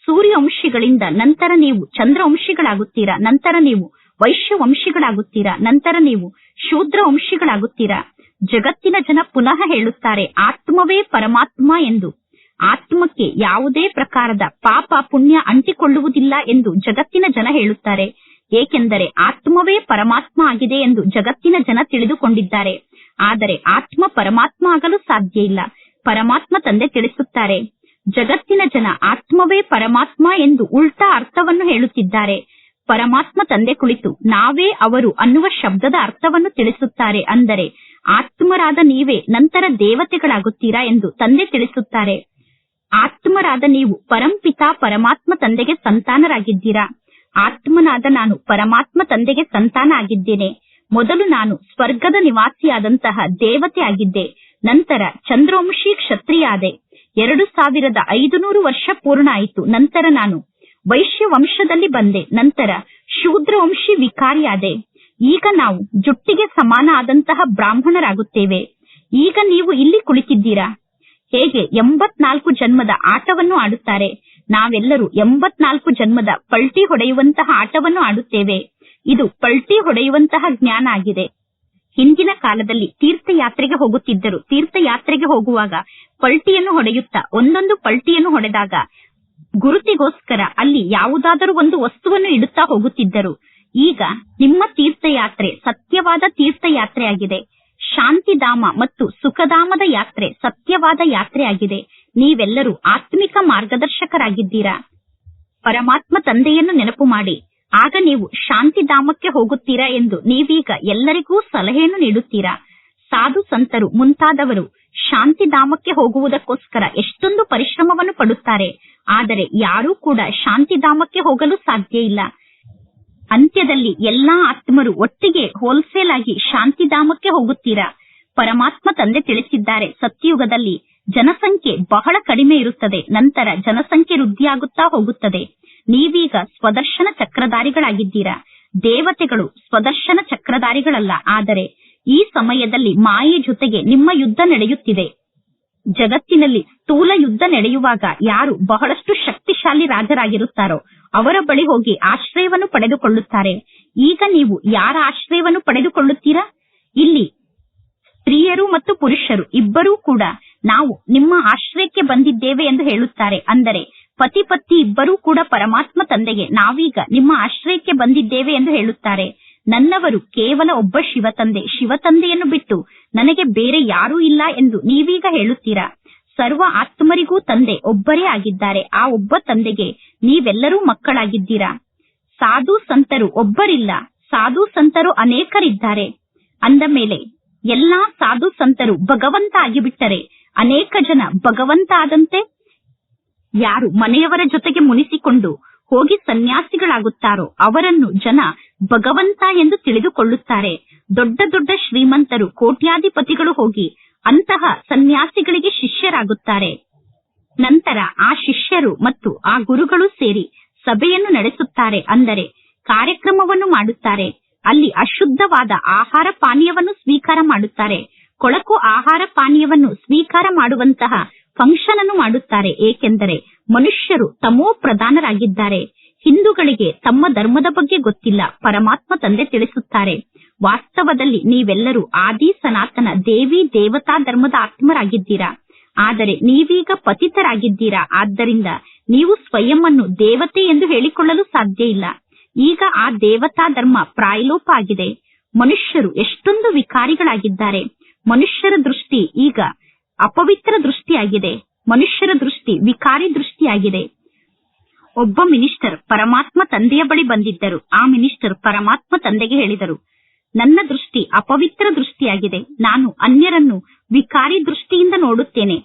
ಸೂರ್ಯವಂಶಿಗಳಿಂದ ನಂತರ ನೀವು ಚಂದ್ರವಂಶಿಗಳಾಗುತ್ತೀರಾ? ನಂತರ ನೀವು ವೈಶ್ಯವಂಶಿಗಳಾಗುತ್ತೀರಾ? ನಂತರ ನೀವು ಶೂದ್ರ ವಂಶಿಗಳಾಗುತ್ತೀರಾ ಜಗತ್ತಿನ ಜನ ಪುನಃ ಹೇಳುತ್ತಾರೆ, ಆತ್ಮವೇ ಪರಮಾತ್ಮ ಎಂದು. ಆತ್ಮಕ್ಕೆ ಯಾವುದೇ ಪ್ರಕಾರದ ಪಾಪ ಪುಣ್ಯ ಅಂಟಿಕೊಳ್ಳುವುದಿಲ್ಲ ಎಂದು ಜಗತ್ತಿನ ಜನ ಹೇಳುತ್ತಾರೆ. ಏಕೆಂದರೆ ಆತ್ಮವೇ ಪರಮಾತ್ಮ ಆಗಿದೆ ಎಂದು ಜಗತ್ತಿನ ಜನ ತಿಳಿದುಕೊಂಡಿದ್ದಾರೆ. ಆದರೆ ಆತ್ಮ ಪರಮಾತ್ಮ ಆಗಲು ಸಾಧ್ಯ ಇಲ್ಲ. ಪರಮಾತ್ಮ ತಂದೆ ತಿಳಿಸುತ್ತಾರೆ. ಜಗತ್ತಿನ ಜನ ಆತ್ಮವೇ ಪರಮಾತ್ಮ ಎಂದು ಉಲ್ಟಾ ಅರ್ಥವನ್ನು ಹೇಳುತ್ತಿದ್ದಾರೆ. ಪರಮಾತ್ಮ ತಂದೆ ಕುಳಿತು, ನಾವೇ ಅವರು ಅನ್ನುವ ಶಬ್ದದ ಅರ್ಥವನ್ನು ತಿಳಿಸುತ್ತಾರೆ ಅಂದರೆ ಆತ್ಮರಾದ ನೀವೇ ನಂತರ ದೇವತೆಗಳಾಗುತ್ತೀರಾ ಎಂದು ತಂದೆ ತಿಳಿಸುತ್ತಾರೆ. ಆತ್ಮರಾದ ನೀವು ಪರಂಪಿತಾ ಪರಮಾತ್ಮ ತಂದೆಗೆ ಸಂತಾನರಾಗಿದ್ದೀರಾ? ಆತ್ಮನಾದ ನಾನು ಪರಮಾತ್ಮ ತಂದೆಗೆ ಸಂತಾನ ಆಗಿದ್ದೇನೆ. ಮೊದಲು ನಾನು ಸ್ವರ್ಗದ ನಿವಾಸಿಯಾದಂತಹ ದೇವತೆ ಆಗಿದ್ದೆ. ನಂತರ ಚಂದ್ರವಂಶಿ ಕ್ಷತ್ರಿಯ ಆದೆ ಎರಡು ಸಾವಿರದ ಐದುನೂರು ವರ್ಷ ಪೂರ್ಣ ಆಯಿತು ನಂತರ ನಾನು ವೈಶ್ಯ ವಂಶದಲ್ಲಿ ಬಂದೆ. ನಂತರ ಶೂದ್ರ ವಂಶಿ ವಿಕಾರಿಯಾದೆ. ಈಗ ನಾವು ಜುಟ್ಟಿಗೆ ಸಮಾನ ಆದಂತಹ ಬ್ರಾಹ್ಮಣರಾಗುತ್ತೇವೆ. ಈಗ ನೀವು ಇಲ್ಲಿ ಕುಳಿತಿದ್ದೀರಾ? ಹೇಗೆ ಎಂಬತ್ನಾಲ್ಕು ಜನ್ಮದ ಆಟವನ್ನು ಆಡುತ್ತಾರೆ? ನಾವೆಲ್ಲರೂ ಎಂಬತ್ನಾಲ್ಕು ಜನ್ಮದ ಪಲ್ಟಿ ಹೊಡೆಯುವಂತಹ ಆಟವನ್ನು ಆಡುತ್ತೇವೆ. ಇದು ಪಲ್ಟಿ ಹೊಡೆಯುವಂತಹ ಜ್ಞಾನ ಆಗಿದೆ. ಹಿಂದಿನ ಕಾಲದಲ್ಲಿ ತೀರ್ಥಯಾತ್ರೆಗೆ ಹೋಗುತ್ತಿದ್ದರು. ತೀರ್ಥಯಾತ್ರೆಗೆ ಹೋಗುವಾಗ ಪಲ್ಟಿಯನ್ನು ಹೊಡೆಯುತ್ತಾ, ಒಂದೊಂದು ಪಲ್ಟಿಯನ್ನು ಹೊಡೆದಾಗ ಗುರುತಿಗೋಸ್ಕರ ಅಲ್ಲಿ ಯಾವುದಾದರೂ ಒಂದು ವಸ್ತುವನ್ನು ಇಡುತ್ತಾ ಹೋಗುತ್ತಿದ್ದರು. ಈಗ ನಿಮ್ಮ ತೀರ್ಥಯಾತ್ರೆ ಸತ್ಯವಾದ ತೀರ್ಥಯಾತ್ರೆಯಾಗಿದೆ. ಶಾಂತಿಧಾಮ ಮತ್ತು ಸುಖಧಾಮದ ಯಾತ್ರೆ ಸತ್ಯವಾದ ಯಾತ್ರೆಯಾಗಿದೆ. ನೀವೆಲ್ಲರೂ ಆತ್ಮಿಕ ಮಾರ್ಗದರ್ಶಕರಾಗಿದ್ದೀರಾ? ಪರಮಾತ್ಮ ತಂದೆಯನ್ನು ನೆನಪು ಮಾಡಿ. ಆಗ ನೀವು ಶಾಂತಿಧಾಮಕ್ಕೆ ಹೋಗುತ್ತೀರಾ ಎಂದು ನೀವೀಗ ಎಲ್ಲರಿಗೂ ಸಲಹೆಯನ್ನು ನೀಡುತ್ತೀರಾ? ಸಾಧು ಸಂತರು ಮುಂತಾದವರು ಶಾಂತಿಧಾಮಕ್ಕೆ ಹೋಗುವುದಕ್ಕೋಸ್ಕರ ಎಷ್ಟೊಂದು ಪರಿಶ್ರಮವನ್ನು ಪಡುತ್ತಾರೆ. ಆದರೆ ಯಾರೂ ಕೂಡ ಶಾಂತಿಧಾಮಕ್ಕೆ ಹೋಗಲು ಸಾಧ್ಯ ಇಲ್ಲ. ಅಂತ್ಯದಲ್ಲಿ ಎಲ್ಲಾ ಆತ್ಮರು ಒಟ್ಟಿಗೆ ಹೋಲ್ಸೇಲ್ ಆಗಿ ಶಾಂತಿಧಾಮಕ್ಕೆ ಹೋಗುತ್ತೀರಾ? ಪರಮಾತ್ಮ ತಂದೆ ತಿಳಿಸಿದ್ದಾರೆ ಸತ್ಯಯುಗದಲ್ಲಿ ಜನಸಂಖ್ಯೆ ಬಹಳ ಕಡಿಮೆ ಇರುತ್ತದೆ, ನಂತರ ಜನಸಂಖ್ಯೆ ವೃದ್ಧಿಯಾಗುತ್ತಾ ಹೋಗುತ್ತದೆ. ನೀವೀಗ ಸ್ವದರ್ಶನ ಚಕ್ರಧಾರಿಗಳಾಗಿದ್ದೀರಾ? ದೇವತೆಗಳು ಸ್ವದರ್ಶನ ಚಕ್ರಧಾರಿಗಳಲ್ಲ, ಆದರೆ ಈ ಸಮಯದಲ್ಲಿ ಮಾಯೆ ಜೊತೆಗೆ ನಿಮ್ಮ ಯುದ್ಧ ನಡೆಯುತ್ತಿದೆ. ಜಗತ್ತಿನಲ್ಲಿ ಸ್ಥೂಲ ಯುದ್ಧ ನಡೆಯುವಾಗ ಯಾರು ಬಹಳಷ್ಟು ಶಕ್ತಿಶಾಲಿ ರಾಜರಾಗಿರುತ್ತಾರೋ ಅವರ ಬಳಿ ಹೋಗಿ ಆಶ್ರಯವನ್ನು ಪಡೆದುಕೊಳ್ಳುತ್ತಾರೆ. ಈಗ ನೀವು ಯಾರ ಆಶ್ರಯವನ್ನು ಪಡೆದುಕೊಳ್ಳುತ್ತೀರಾ? ಇಲ್ಲಿ ಸ್ತ್ರೀಯರು ಮತ್ತು ಪುರುಷರು ಇಬ್ಬರೂ ಕೂಡ ನಾವು ನಿಮ್ಮ ಆಶ್ರಯಕ್ಕೆ ಬಂದಿದ್ದೇವೆ ಎಂದು ಹೇಳುತ್ತಾರೆ. ಅಂದರೆ ಪತಿ ಪತ್ನಿ ಇಬ್ಬರೂ ಕೂಡ ಪರಮಾತ್ಮ ತಂದೆಗೆ ನಾವೀಗ ನಿಮ್ಮ ಆಶ್ರಯಕ್ಕೆ ಬಂದಿದ್ದೇವೆ ಎಂದು ಹೇಳುತ್ತಾರೆ. ನನ್ನವರು ಕೇವಲ ಒಬ್ಬ ಶಿವತಂದೆ ಶಿವತಂದೆಯನ್ನು ಬಿಟ್ಟು ನನಗೆ ಬೇರೆ ಯಾರೂ ಇಲ್ಲ ಎಂದು ನೀವೀಗ ಹೇಳುತ್ತೀರಾ? ಸರ್ವ ಆತ್ಮರಿಗೂ ತಂದೆ ಒಬ್ಬರೇ ಆಗಿದ್ದಾರೆ. ಆ ಒಬ್ಬ ತಂದೆಗೆ ನೀವೆಲ್ಲರೂ ಮಕ್ಕಳಾಗಿದ್ದೀರಾ? ಸಾಧು ಸಂತರು ಒಬ್ಬರಿಲ್ಲ. ಸಾಧು ಸಂತರು ಅನೇಕರಿದ್ದಾರೆ. ಅಂದ ಮೇಲೆ, ಎಲ್ಲಾ ಸಾಧು ಸಂತರು ಭಗವಂತ ಆಗಿಬಿಟ್ಟರೆ ಅನೇಕ ಜನ ಭಗವಂತ ಆದಂತೆ ಯಾರು ಮನೆಯವರ ಜೊತೆಗೆ ಮುನಿಸಿಕೊಂಡು ಹೋಗಿ ಸನ್ಯಾಸಿಗಳಾಗುತ್ತಾರೋ ಅವರನ್ನು ಜನ ಭಗವಂತ ಎಂದು ತಿಳಿದುಕೊಳ್ಳುತ್ತಾರೆ. ದೊಡ್ಡ ದೊಡ್ಡ ಶ್ರೀಮಂತರು ಕೋಟ್ಯಾಧಿಪತಿಗಳು ಹೋಗಿ ಅಂತಹ ಸನ್ಯಾಸಿಗಳಿಗೆ ಶಿಷ್ಯರಾಗುತ್ತಾರೆ. ನಂತರ ಆ ಶಿಷ್ಯರು ಮತ್ತು ಆ ಗುರುಗಳು ಸೇರಿ ಸಭೆಯನ್ನು ನಡೆಸುತ್ತಾರೆ ಅಂದರೆ ಕಾರ್ಯಕ್ರಮವನ್ನು ಮಾಡುತ್ತಾರೆ. ಅಲ್ಲಿ ಅಶುದ್ಧವಾದ ಆಹಾರ ಪಾನೀಯವನ್ನು ಸ್ವೀಕಾರ ಮಾಡುತ್ತಾರೆ. ಕೊಳಕು ಆಹಾರ ಪಾನೀಯವನ್ನು ಸ್ವೀಕಾರ ಮಾಡುವಂತಹ ಫಂಕ್ಷನ್ ಅನ್ನು ಮಾಡುತ್ತಾರೆ. ಏಕೆಂದರೆ ಮನುಷ್ಯರು ತಮೋ ಪ್ರಧಾನರಾಗಿದ್ದಾರೆ. ಹಿಂದೂಗಳಿಗೆ ತಮ್ಮ ಧರ್ಮದ ಬಗ್ಗೆ ಗೊತ್ತಿಲ್ಲ. ಪರಮಾತ್ಮ ತಂದೆ ತಿಳಿಸುತ್ತಾರೆ. ವಾಸ್ತವದಲ್ಲಿ ನೀವೆಲ್ಲರೂ ಆದಿ ಸನಾತನ ದೇವಿ ದೇವತಾ ಧರ್ಮದ ಆತ್ಮರಾಗಿದ್ದೀರಾ? ಆದರೆ ನೀವೀಗ ಪತಿತರಾಗಿದ್ದೀರಾ? ಆದ್ದರಿಂದ ನೀವು ಸ್ವಯಂ ದೇವತೆ ಎಂದು ಹೇಳಿಕೊಳ್ಳಲು ಸಾಧ್ಯ ಇಲ್ಲ. ಈಗ ಆ ದೇವತಾ ಧರ್ಮ ಪ್ರಾಯಲೋಪ ಆಗಿದೆ. ಮನುಷ್ಯರು ಎಷ್ಟೊಂದು ವಿಕಾರಿಗಳಾಗಿದ್ದಾರೆ. ಮನುಷ್ಯರ ದೃಷ್ಟಿ ಈಗ ಅಪವಿತ್ರ ದೃಷ್ಟಿಯಾಗಿದೆ. ಮನುಷ್ಯರ ದೃಷ್ಟಿ ವಿಕಾರಿ ದೃಷ್ಟಿಯಾಗಿದೆ. ಒಬ್ಬ ಮಿನಿಸ್ಟರ್ ಪರಮಾತ್ಮ ತಂದೆಯ ಬಳಿ ಬಂದಿದ್ದರು. ಆ ಮಿನಿಸ್ಟರ್ ಪರಮಾತ್ಮ ತಂದೆಗೆ ಹೇಳಿದರು, ನನ್ನ ದೃಷ್ಟಿ ಅಪವಿತ್ರ ದೃಷ್ಟಿಯಾಗಿದೆ. ನಾನು ಅನ್ಯರನ್ನು ವಿಕಾರಿ ದೃಷ್ಟಿಯಿಂದ ನೋಡುತ್ತೇನೆ.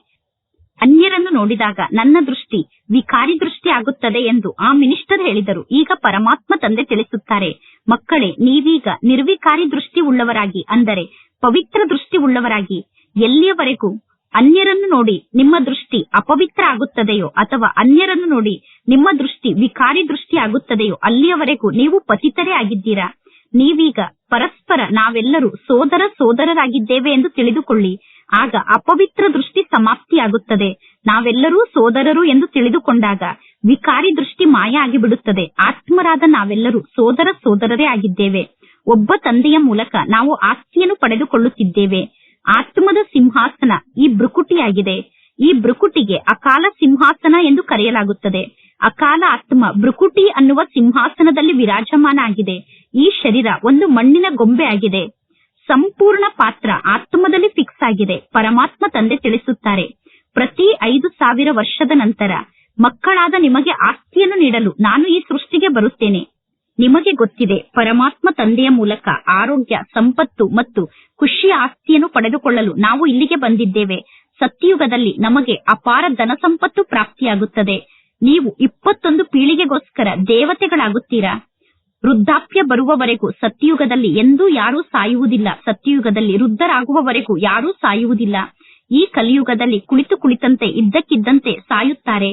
ಅನ್ಯರನ್ನು ನೋಡಿದಾಗ ನನ್ನ ದೃಷ್ಟಿ ವಿಕಾರಿ ದೃಷ್ಟಿ ಆಗುತ್ತದೆ ಎಂದು ಆ ಮಿನಿಸ್ಟರ್ ಹೇಳಿದರು. ಈಗ ಪರಮಾತ್ಮ ತಂದೆ ತಿಳಿಸುತ್ತಾರೆ, ಮಕ್ಕಳೇ, ನೀವೀಗ ನಿರ್ವಿಕಾರಿ ದೃಷ್ಟಿ ಉಳ್ಳವರಾಗಿ, ಅಂದರೆ ಪವಿತ್ರ ದೃಷ್ಟಿ ಉಳ್ಳವರಾಗಿ, ಎಲ್ಲಿಯವರೆಗೂ ಅನ್ಯರನ್ನು ನೋಡಿ ನಿಮ್ಮ ದೃಷ್ಟಿ ಅಪವಿತ್ರ ಆಗುತ್ತದೆಯೋ ಅಥವಾ ಅನ್ಯರನ್ನು ನೋಡಿ ನಿಮ್ಮ ದೃಷ್ಟಿ ವಿಕಾರಿ ದೃಷ್ಟಿ ಆಗುತ್ತದೆಯೋ ಅಲ್ಲಿಯವರೆಗೂ ನೀವು ಪತಿತರೇ ಆಗಿದ್ದೀರಾ? ನೀವೀಗ ಪರಸ್ಪರ ನಾವೆಲ್ಲರೂ ಸೋದರ ಸೋದರರಾಗಿದ್ದೇವೆ ಎಂದು ತಿಳಿದುಕೊಳ್ಳಿ. ಆಗ ಅಪವಿತ್ರ ದೃಷ್ಟಿ ಸಮಾಪ್ತಿಯಾಗುತ್ತದೆ. ನಾವೆಲ್ಲರೂ ಸೋದರರು ಎಂದು ತಿಳಿದುಕೊಂಡಾಗ ವಿಕಾರಿ ದೃಷ್ಟಿ ಮಾಯ ಆಗಿಬಿಡುತ್ತದೆ ಆತ್ಮರಾದ ನಾವೆಲ್ಲರೂ ಸೋದರ ಸೋದರರೇ ಆಗಿದ್ದೇವೆ. ಒಬ್ಬ ತಂದೆಯ ಮೂಲಕ ನಾವು ಆಸ್ತಿಯನ್ನು ಪಡೆದುಕೊಳ್ಳುತ್ತಿದ್ದೇವೆ. ಆತ್ಮದ ಸಿಂಹಾಸನ ಈ ಬೃಕುಟಿಯಾಗಿದೆ ಈ ಬೃಕುಟಿಗೆ ಅಕಾಲ ಸಿಂಹಾಸನ ಎಂದು ಕರೆಯಲಾಗುತ್ತದೆ. ಅಕಾಲ ಆತ್ಮ ಬೃಕುಟಿ ಅನ್ನುವ ಸಿಂಹಾಸನದಲ್ಲಿ ವಿರಾಜಮಾನ ಆಗಿದೆ ಈ ಶರೀರ ಒಂದು ಮಣ್ಣಿನ ಗೊಂಬೆ ಆಗಿದೆ ಸಂಪೂರ್ಣ ಪಾತ್ರ ಆತ್ಮದಲ್ಲಿ ಫಿಕ್ಸ್ ಆಗಿದೆ, ಪರಮಾತ್ಮ ತಂದೆ ತಿಳಿಸುತ್ತಾರೆ. ಪ್ರತಿ ಐದು ಸಾವಿರ ವರ್ಷದ ನಂತರ ಮಕ್ಕಳಾದ ನಿಮಗೆ ಆಸ್ತಿಯನ್ನು ನೀಡಲು ನಾನು ಈ ಸೃಷ್ಟಿಗೆ ಬರುತ್ತೇನೆ. ನಿಮಗೆ ಗೊತ್ತಿದೆ, ಪರಮಾತ್ಮ ತಂದೆಯ ಮೂಲಕ ಆರೋಗ್ಯ, ಸಂಪತ್ತು ಮತ್ತು ಖುಷಿಯ ಆಸ್ತಿಯನ್ನು ಪಡೆದುಕೊಳ್ಳಲು ನಾವು ಇಲ್ಲಿಗೆ ಬಂದಿದ್ದೇವೆ. ಸತ್ಯಯುಗದಲ್ಲಿ ನಮಗೆ ಅಪಾರ ಧನ ಸಂಪತ್ತು ಪ್ರಾಪ್ತಿಯಾಗುತ್ತದೆ. ನೀವು ಇಪ್ಪತ್ತೊಂದು ಪೀಳಿಗೆಗೋಸ್ಕರ ದೇವತೆಗಳಾಗುತ್ತೀರಾ? ವೃದ್ಧಾಪ್ಯ ಬರುವವರೆಗೂ ಸತ್ಯಯುಗದಲ್ಲಿ ಎಂದೂ ಯಾರೂ ಸಾಯುವುದಿಲ್ಲ. ಸತ್ಯಯುಗದಲ್ಲಿ ವೃದ್ಧರಾಗುವವರೆಗೂ ಯಾರೂ ಸಾಯುವುದಿಲ್ಲ. ಈ ಕಲಿಯುಗದಲ್ಲಿ ಕುಳಿತು ಕುಳಿತಂತೆ, ಇದ್ದಕ್ಕಿದ್ದಂತೆ ಸಾಯುತ್ತಾರೆ.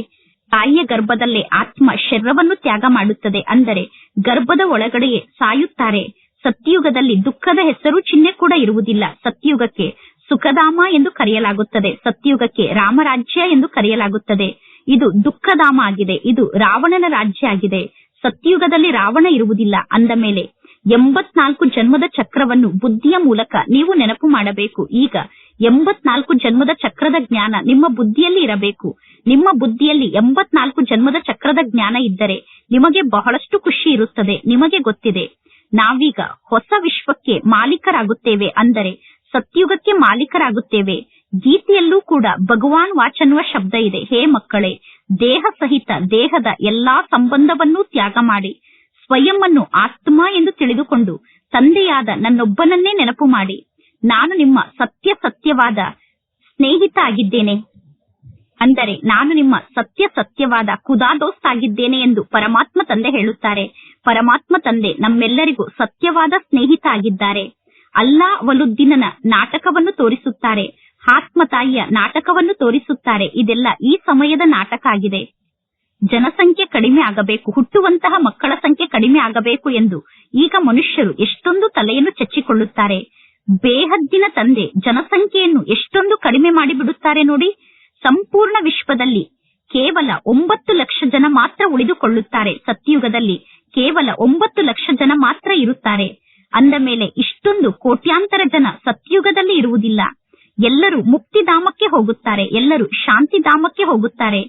ತಾಯಿಯ ಗರ್ಭದಲ್ಲೇ ಆತ್ಮ ಶರೀರವನ್ನು ತ್ಯಾಗ ಮಾಡುತ್ತದೆ ಅಂದರೆ ಗರ್ಭದ ಒಳಗಡೆಯೇ ಸಾಯುತ್ತಾರೆ. ಸತ್ಯಯುಗದಲ್ಲಿ ದುಃಖದ ಹೆಸರು ಚಿಹ್ನೆ ಕೂಡ ಇರುವುದಿಲ್ಲ. ಸತ್ಯಯುಗಕ್ಕೆ ಸುಖಧಾಮ ಎಂದು ಕರೆಯಲಾಗುತ್ತದೆ. ಸತ್ಯಯುಗಕ್ಕೆ ರಾಮರಾಜ್ಯ ಎಂದು ಕರೆಯಲಾಗುತ್ತದೆ. ಇದು ದುಃಖಧಾಮ ಆಗಿದೆ. ಇದು ರಾವಣನ ರಾಜ್ಯ ಆಗಿದೆ. ಸತ್ಯಯುಗದಲ್ಲಿ ರಾವಣ ಇರುವುದಿಲ್ಲ. ಅಂದ ಮೇಲೆ ಎಂಬತ್ನಾಲ್ಕು ಜನ್ಮದ ಚಕ್ರವನ್ನು ಬುದ್ಧಿಯ ಮೂಲಕ ನೀವು ನೆನಪು ಮಾಡಬೇಕು. ಈಗ ಎಂಬತ್ನಾಲ್ಕು ಜನ್ಮದ ಚಕ್ರದ ಜ್ಞಾನ ನಿಮ್ಮ ಬುದ್ಧಿಯಲ್ಲಿ ಇರಬೇಕು. ನಿಮ್ಮ ಬುದ್ಧಿಯಲ್ಲಿ ಎಂಬತ್ನಾಲ್ಕು ಜನ್ಮದ ಚಕ್ರದ ಜ್ಞಾನ ಇದ್ದರೆ ನಿಮಗೆ ಬಹಳಷ್ಟು ಖುಷಿ ಇರುತ್ತದೆ, ನಿಮಗೆ ಗೊತ್ತಿದೆ. ನಾವೀಗ ಹೊಸ ವಿಶ್ವಕ್ಕೆ ಮಾಲೀಕರಾಗುತ್ತೇವೆ ಅಂದರೆ ಸತ್ಯುಗಕ್ಕೆ ಮಾಲೀಕರಾಗುತ್ತೇವೆ. ಗೀತೆಯಲ್ಲೂ ಕೂಡ ಭಗವಾನ್ ವಾಚ್ ಅನ್ನುವ ಶಬ್ದ ಇದೆ, ಹೇ ಮಕ್ಕಳೇ, ದೇಹ ಸಹಿತ ದೇಹದ ಎಲ್ಲಾ ಸಂಬಂಧವನ್ನೂ ತ್ಯಾಗ ಮಾಡಿ, ಸ್ವಯಂ ಅನ್ನು ಆತ್ಮ ಎಂದು ತಿಳಿದುಕೊಂಡು ತಂದೆಯಾದ ನನ್ನೊಬ್ಬನನ್ನೇ ನೆನಪು ಮಾಡಿ. ನಾನು ನಿಮ್ಮ ಸತ್ಯ ಸತ್ಯವಾದ ಸ್ನೇಹಿತ ಆಗಿದ್ದೇನೆ ಅಂದರೆ ನಾನು ನಿಮ್ಮ ಸತ್ಯ ಸತ್ಯವಾದ ಕುದಾದೋಸ್ತ್ ಆಗಿದ್ದೇನೆ ಎಂದು ಪರಮಾತ್ಮ ತಂದೆ ಹೇಳುತ್ತಾರೆ. ಪರಮಾತ್ಮ ತಂದೆ ನಮ್ಮೆಲ್ಲರಿಗೂ ಸತ್ಯವಾದ ಸ್ನೇಹಿತ ಆಗಿದ್ದಾರೆ ಅಲ್ಲಾ ವಲುದ್ದೀನನ ನಾಟಕವನ್ನು ತೋರಿಸುತ್ತಾರೆ. ಆತ್ಮ ತಾಯಿಯ ನಾಟಕವನ್ನು ತೋರಿಸುತ್ತಾರೆ. ಇದೆಲ್ಲ ಈ ಸಮಯದ ನಾಟಕ ಆಗಿದೆ. ಜನಸಂಖ್ಯೆ ಕಡಿಮೆ ಆಗಬೇಕು, ಹುಟ್ಟುವಂತಹ ಮಕ್ಕಳ ಸಂಖ್ಯೆ ಕಡಿಮೆ ಆಗಬೇಕು ಎಂದು ಈಗ ಮನುಷ್ಯರು ಎಷ್ಟೊಂದು ತಲೆಯನ್ನು ಚಚ್ಚಿಕೊಳ್ಳುತ್ತಾರೆ. ಬೇಹದ್ದಿನ ತಂದೆ ಜನಸಂಖ್ಯೆಯನ್ನು ಎಷ್ಟೊಂದು ಕಡಿಮೆ ಮಾಡಿಬಿಡುತ್ತಾರೆ ನೋಡಿ, ಸಂಪೂರ್ಣ ವಿಶ್ವದಲ್ಲಿ ಕೇವಲ ಒಂಬತ್ತು ಲಕ್ಷ ಜನ ಮಾತ್ರ ಉಳಿದುಕೊಳ್ಳುತ್ತಾರೆ. ಸತ್ಯಯುಗದಲ್ಲಿ ಕೇವಲ ಒಂಬತ್ತು ಲಕ್ಷ ಜನ ಮಾತ್ರ ಇರುತ್ತಾರೆ. ಅಂದ ಮೇಲೆ ಇಷ್ಟೊಂದು ಕೋಟ್ಯಾಂತರ ಜನ ಸತ್ಯಯುಗದಲ್ಲಿ ಇರುವುದಿಲ್ಲ. ಎಲ್ಲರೂ ಮುಕ್ತಿಧಾಮಕ್ಕೆ ಹೋಗುತ್ತಾರೆ. ಎಲ್ಲರೂ ಶಾಂತಿಧಾಮಕ್ಕೆ ಹೋಗುತ್ತಾರೆ.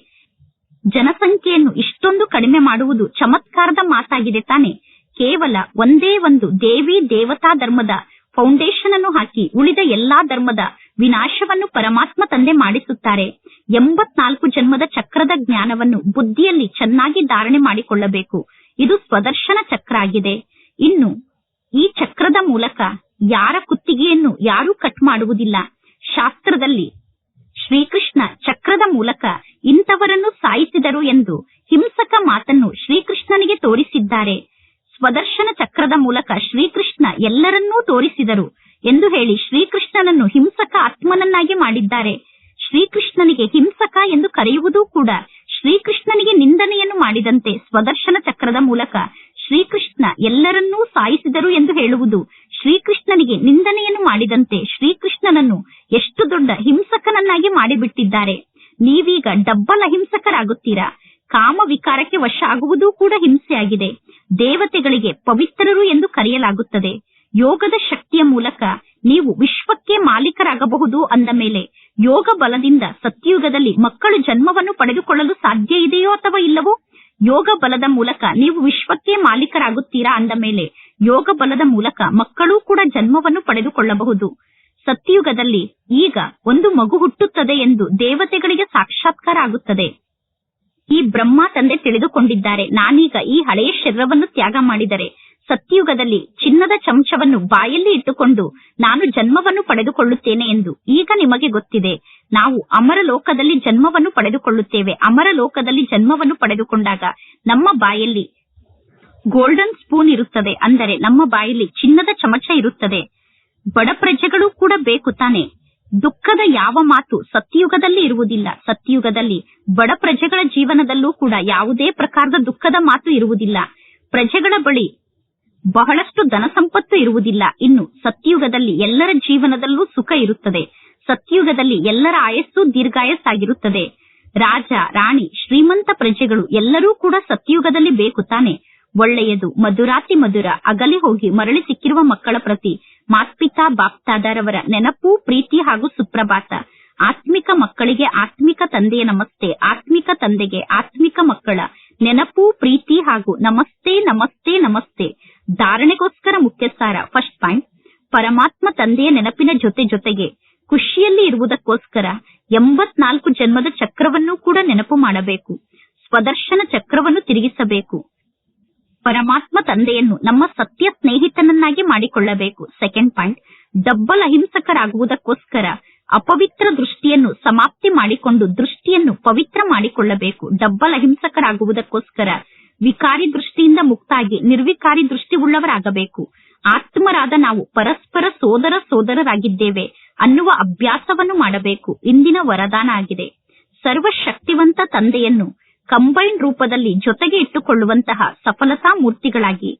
ಜನಸಂಖ್ಯೆಯನ್ನು ಇಷ್ಟೊಂದು ಕಡಿಮೆ ಮಾಡುವುದು ಚಮತ್ಕಾರದ ಮಾತಾಗಿದೆ ತಾನೆ. ಕೇವಲ ಒಂದೇ ಒಂದು ದೇವಿ ದೇವತಾ ಧರ್ಮದ ಫೌಂಡೇಶನ್ ಅನ್ನು ಹಾಕಿ ಉಳಿದ ಎಲ್ಲಾ ಧರ್ಮದ ವಿನಾಶವನ್ನು ಪರಮಾತ್ಮ ತಂದೆ ಮಾಡಿಸುತ್ತಾರೆ. ಎಂಬತ್ನಾಲ್ಕು ಜನ್ಮದ ಚಕ್ರದ ಜ್ಞಾನವನ್ನು ಬುದ್ಧಿಯಲ್ಲಿ ಚೆನ್ನಾಗಿ ಧಾರಣೆ ಮಾಡಿಕೊಳ್ಳಬೇಕು. ಇದು ಸ್ವದರ್ಶನ ಚಕ್ರ ಆಗಿದೆ. ಇನ್ನು ಈ ಚಕ್ರದ ಮೂಲಕ ಯಾರ ಕುತ್ತಿಗೆಯನ್ನು ಯಾರೂ ಕಟ್ ಮಾಡುವುದಿಲ್ಲ. ಶಾಸ್ತ್ರದಲ್ಲಿ ಶ್ರೀಕೃಷ್ಣ ಚಕ್ರದ ಮೂಲಕ ಇಂಥವರನ್ನು ಸಾಯಿಸಿದರು ಎಂದು ಹಿಂಸಕ ಮಾತನ್ನು ಶ್ರೀಕೃಷ್ಣನಿಗೆ ತೋರಿಸಿದ್ದಾರೆ. ಸ್ವದರ್ಶನ ಚಕ್ರದ ಮೂಲಕ ಎಲ್ಲರನ್ನೂ ತೋರಿಸಿದರು ಎಂದು ಹೇಳಿ ಶ್ರೀಕೃಷ್ಣನನ್ನು ಹಿಂಸಕ ಆತ್ಮನನ್ನಾಗಿ ಮಾಡಿದ್ದಾರೆ. ಶ್ರೀಕೃಷ್ಣನಿಗೆ ಹಿಂಸಕ ಎಂದು ಕರೆಯುವುದೂ ಕೂಡ ಶ್ರೀಕೃಷ್ಣನಿಗೆ ನಿಂದನೆಯನ್ನು ಮಾಡಿದಂತೆ ಸ್ವದರ್ಶನ ಚಕ್ರದ ಮೂಲಕ ಶ್ರೀಕೃಷ್ಣ ಎಲ್ಲರನ್ನೂ ಸಾಯಿಸಿದರು ಎಂದು ಹೇಳುವುದು ಶ್ರೀಕೃಷ್ಣನಿಗೆ ನಿಂದನೆಯನ್ನು ಮಾಡಿದಂತೆ ಶ್ರೀಕೃಷ್ಣನನ್ನು ಎಷ್ಟು ದೊಡ್ಡ ಹಿಂಸಕನನ್ನಾಗಿ ಮಾಡಿಬಿಟ್ಟಿದ್ದಾರೆ. ನೀವೀಗ ಡಬ್ಬಲ ಅಹಿಂಸಕರಾಗುತ್ತೀರಾ ಕಾಮ ವಿಕಾರಕ್ಕೆ ವಶ ಆಗುವುದೂ ಕೂಡ ಹಿಂಸೆಯಾಗಿದೆ. ದೇವತೆಗಳಿಗೆ ಪವಿತ್ರರು ಎಂದು ಕರೆಯಲಾಗುತ್ತದೆ. ಯೋಗದ ಶಕ್ತಿಯ ಮೂಲಕ ನೀವು ವಿಶ್ವಕ್ಕೆ ಮಾಲೀಕರಾಗಬಹುದು ಅಂದ ಮೇಲೆ ಯೋಗ ಬಲದಿಂದ ಸತ್ಯಯುಗದಲ್ಲಿ ಮಕ್ಕಳು ಜನ್ಮವನ್ನು ಪಡೆದುಕೊಳ್ಳಲು ಸಾಧ್ಯ ಇದೆಯೋ ಅಥವಾ ಇಲ್ಲವೋ? ಯೋಗ ಬಲದ ಮೂಲಕ ನೀವು ವಿಶ್ವಕ್ಕೆ ಮಾಲೀಕರಾಗುತ್ತೀರಾ ಅಂದ ಮೇಲೆ ಯೋಗ ಬಲದ ಮೂಲಕ ಮಕ್ಕಳು ಕೂಡ ಜನ್ಮವನ್ನು ಪಡೆದುಕೊಳ್ಳಬಹುದು. ಸತ್ಯಯುಗದಲ್ಲಿ ಈಗ ಒಂದು ಮಗು ಹುಟ್ಟುತ್ತದೆ ಎಂದು ದೇವತೆಗಳಿಗೆ ಸಾಕ್ಷಾತ್ಕಾರ ಆಗುತ್ತದೆ. ಈ ಬ್ರಹ್ಮ ತಂದೆ ತಿಳಿದುಕೊಂಡಿದ್ದಾರೆ. ನಾನೀಗ ಈ ಹಳೆಯ ಶರೀರವನ್ನು ತ್ಯಾಗ ಮಾಡಿದರೆ ಸತ್ಯಯುಗದಲ್ಲಿ ಚಿನ್ನದ ಚಮಚವನ್ನು ಬಾಯಲ್ಲಿ ಇಟ್ಟುಕೊಂಡು ನಾನು ಜನ್ಮವನ್ನು ಪಡೆದುಕೊಳ್ಳುತ್ತೇನೆ ಎಂದು ಈಗ ನಿಮಗೆ ಗೊತ್ತಿದೆ. ನಾವು ಅಮರ ಲೋಕದಲ್ಲಿ ಜನ್ಮವನ್ನು ಪಡೆದುಕೊಳ್ಳುತ್ತೇವೆ. ಅಮರ ಲೋಕದಲ್ಲಿ ಜನ್ಮವನ್ನು ಪಡೆದುಕೊಂಡಾಗ ನಮ್ಮ ಬಾಯಲ್ಲಿ ಗೋಲ್ಡನ್ ಸ್ಪೂನ್ ಇರುತ್ತದೆ. ಅಂದರೆ ನಮ್ಮ ಬಾಯಲ್ಲಿ ಚಿನ್ನದ ಚಮಚ ಇರುತ್ತದೆ. ಬಡ ಪ್ರಜೆಗಳು ಕೂಡ ಬೇಕು ತಾನೆ. ದುಃಖದ ಯಾವ ಮಾತು ಸತ್ಯಯುಗದಲ್ಲಿ ಇರುವುದಿಲ್ಲ. ಸತ್ಯಯುಗದಲ್ಲಿ ಬಡ ಪ್ರಜೆಗಳ ಜೀವನದಲ್ಲೂ ಕೂಡ ಯಾವುದೇ ಪ್ರಕಾರದ ದುಃಖದ ಮಾತು ಇರುವುದಿಲ್ಲ. ಪ್ರಜೆಗಳ ಬಳಿ ಬಹಳಷ್ಟು ಧನ ಸಂಪತ್ತು ಇರುವುದಿಲ್ಲ. ಇನ್ನು ಸತ್ಯುಗದಲ್ಲಿ ಎಲ್ಲರ ಜೀವನದಲ್ಲೂ ಸುಖ ಇರುತ್ತದೆ. ಸತ್ಯಯುಗದಲ್ಲಿ ಎಲ್ಲರ ಆಯಸ್ಸು ದೀರ್ಘಾಯಸ್ಸಾಗಿರುತ್ತದೆ. ರಾಜ, ರಾಣಿ, ಶ್ರೀಮಂತ ಪ್ರಜೆಗಳು ಎಲ್ಲರೂ ಕೂಡ ಸತ್ಯುಗದಲ್ಲಿ ಬೇಕು ತಾನೆ. ಒಳ್ಳೆಯದು, ಮಧುರಾತಿ ಮಧುರ, ಅಗಲಿ ಹೋಗಿ ಮರಳಿ ಸಿಕ್ಕಿರುವ ಮಕ್ಕಳ ಪ್ರತಿ ಮಾತ್ಪಿತಾ ಬಾಪ್ತಾದರವರ ನೆನಪು, ಪ್ರೀತಿ ಹಾಗೂ ಸುಪ್ರಭಾತ. ಆತ್ಮಿಕ ಮಕ್ಕಳಿಗೆ ಆತ್ಮಿಕ ತಂದೆಯ ನಮಸ್ತೆ, ಆತ್ಮಿಕ ತಂದೆಗೆ ಆತ್ಮಿಕ ಮಕ್ಕಳ ನೆನಪು, ಪ್ರೀತಿ ಹಾಗೂ ನಮಸ್ತೆ ನಮಸ್ತೆ ನಮಸ್ತೆ. ಧಾರಣೆಗೋಸ್ಕರ ಮುಖ್ಯ ಸಾರ ಫಸ್ಟ್ ಪಾಯಿಂಟ್. ಪರಮಾತ್ಮ ತಂದೆಯ ನೆನಪಿನ ಜೊತೆ ಜೊತೆಗೆ ಖುಷಿಯಲ್ಲಿ ಇರುವುದಕ್ಕೋಸ್ಕರ ಎಂಬತ್ನಾಲ್ಕು ಜನ್ಮದ ಚಕ್ರವನ್ನು ಕೂಡ ನೆನಪು ಮಾಡಬೇಕು. ಸ್ವದರ್ಶನ ಚಕ್ರವನ್ನು ತಿರುಗಿಸಬೇಕು. ಪರಮಾತ್ಮ ತಂದೆಯನ್ನು ನಮ್ಮ ಸತ್ಯ ಸ್ನೇಹಿತನನ್ನಾಗಿ ಮಾಡಿಕೊಳ್ಳಬೇಕು. Second point. ಡಬ್ಬಲ್ ಅಹಿಂಸಕರಾಗುವುದಕ್ಕೋಸ್ಕರ ಅಪವಿತ್ರ ದೃಷ್ಟಿಯನ್ನು ಸಮಾಪ್ತಿ ಮಾಡಿಕೊಂಡು ದೃಷ್ಟಿಯನ್ನು ಪವಿತ್ರ ಮಾಡಿಕೊಳ್ಳಬೇಕು. ಡಬ್ಬಲ್ ಅಹಿಂಸಕರಾಗುವುದಕ್ಕೋಸ್ಕರ ವಿಕಾರಿ ದೃಷ್ಟಿಯಿಂದ ಮುಕ್ತಾಗಿ ನಿರ್ವಿಕಾರಿ ದೃಷ್ಟಿ ಉಳ್ಳವರಾಗಬೇಕು ಆತ್ಮರಾದ ನಾವು ಪರಸ್ಪರ ಸೋದರ ಸೋದರರಾಗಿದ್ದೇವೆ ಅನ್ನುವ ಅಭ್ಯಾಸವನ್ನು ಮಾಡಬೇಕು. ಇಂದಿನ ವರದಾನ ಆಗಿದೆ. ಸರ್ವಶಕ್ತಿವಂತ ತಂದೆಯನ್ನು ಕಂಬೈನ್ ರೂಪದಲ್ಲಿ ಜೊತೆಗೆ ಇಟ್ಟುಕೊಳ್ಳುವಂತಹ ಸಫಲತಾ ಮೂರ್ತಿಗಳಾಗಿ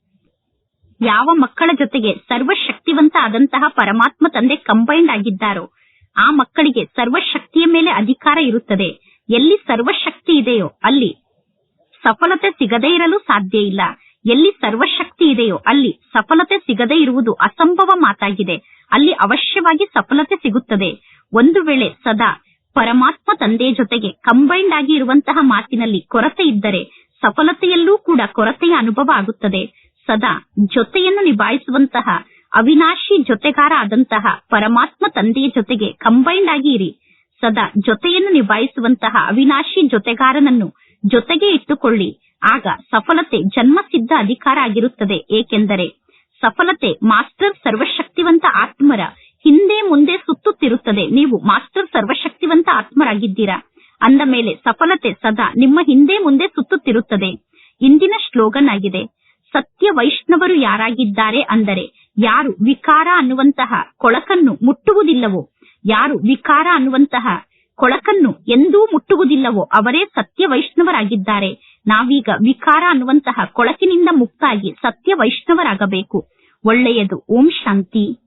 ಯಾವ ಮಕ್ಕಳ ಜೊತೆಗೆ ಸರ್ವಶಕ್ತಿವಂತ ಆದಂತಹ ಪರಮಾತ್ಮ ತಂದೆ ಕಂಬೈನ್ಡ್ ಆಗಿದ್ದಾರೋ ಆ ಮಕ್ಕಳಿಗೆ ಸರ್ವಶಕ್ತಿಯ ಮೇಲೆ ಅಧಿಕಾರ ಇರುತ್ತದೆ. ಎಲ್ಲಿ ಸರ್ವಶಕ್ತಿ ಇದೆಯೋ ಅಲ್ಲಿ. ಸಫಲತೆ ಸಿಗದೇ ಇರಲು ಸಾಧ್ಯ ಇಲ್ಲ. ಎಲ್ಲಿ ಸರ್ವಶಕ್ತಿ ಇದೆಯೋ ಅಲ್ಲಿ ಸಫಲತೆ ಸಿಗದೇ ಇರುವುದು ಅಸಂಭವ ಮಾತಾಗಿದೆ. ಅಲ್ಲಿ ಅವಶ್ಯವಾಗಿ ಸಫಲತೆ ಸಿಗುತ್ತದೆ. ಒಂದು ವೇಳೆ ಸದಾ ಪರಮಾತ್ಮ ತಂದೆ ಜೊತೆಗೆ ಕಂಬೈನ್ಡ್ ಆಗಿ ಇರುವಂತಹ ಮಾತಿನಲ್ಲಿ ಕೊರತೆ ಇದ್ದರೆ ಸಫಲತೆಯಲ್ಲೂ ಕೂಡ ಕೊರತೆಯ ಅನುಭವ ಆಗುತ್ತದೆ. ಸದಾ ಜೊತೆಯನ್ನು ನಿಭಾಯಿಸುವಂತಹ ಅವಿನಾಶಿ ಜೊತೆಗಾರ ಆದಂತಹ ಪರಮಾತ್ಮ ತಂದೆಯ ಜೊತೆಗೆ ಕಂಬೈನ್ಡ್ ಆಗಿ ಇರಿ ಸದಾ ಜೊತೆಯನ್ನು ನಿಭಾಯಿಸುವಂತಹ ಅವಿನಾಶಿ ಜೊತೆಗಾರನನ್ನು ಜೊತೆಗೆ ಇಟ್ಟುಕೊಳ್ಳಿ. ಆಗ ಸಫಲತೆ ಜನ್ಮಸಿದ್ಧ ಅಧಿಕಾರ ಆಗಿರುತ್ತದೆ. ಏಕೆಂದರೆ ಸಫಲತೆ ಮಾಸ್ಟರ್ ಸರ್ವಶಕ್ತಿವಂತ ಆತ್ಮರ ಹಿಂದೆ ಮುಂದೆ ಸುತ್ತುತ್ತಿರುತ್ತದೆ. ನೀವು ಮಾಸ್ಟರ್ ಸರ್ವಶಕ್ತಿವಂತ ಆತ್ಮರಾಗಿದ್ದೀರಾ? ಅಂದ ಮೇಲೆ ಸಫಲತೆ ಸದಾ ನಿಮ್ಮ ಹಿಂದೆ ಮುಂದೆ ಸುತ್ತುತ್ತಿರುತ್ತದೆ. ಇಂದಿನ ಸ್ಲೋಗನ್ ಆಗಿದೆ ಸತ್ಯ ವೈಷ್ಣವರು ಯಾರಾಗಿದ್ದಾರೆ ಅಂದರೆ ಯಾರು ವಿಕಾರ ಅನ್ನುವಂತಹ ಕೊಳಕನ್ನು ಮುಟ್ಟುವುದಿಲ್ಲವೋ, ಯಾರು ವಿಕಾರ ಅನ್ನುವಂತಹ ಕೊಳಕನ್ನು ಎಂದೂ ಮುಟ್ಟುವುದಿಲ್ಲವೋ, ಅವರೇ ಸತ್ಯ ವೈಷ್ಣವರಾಗಿದ್ದಾರೆ. ನಾವೀಗ ವಿಕಾರ ಅನ್ನುವಂತಹ ಕೊಳಕಿನಿಂದ ಮುಕ್ತಾಗಿ ಸತ್ಯ ವೈಷ್ಣವರಾಗಬೇಕು. ಒಳ್ಳೆಯದು. ಓಂ ಶಾಂತಿ.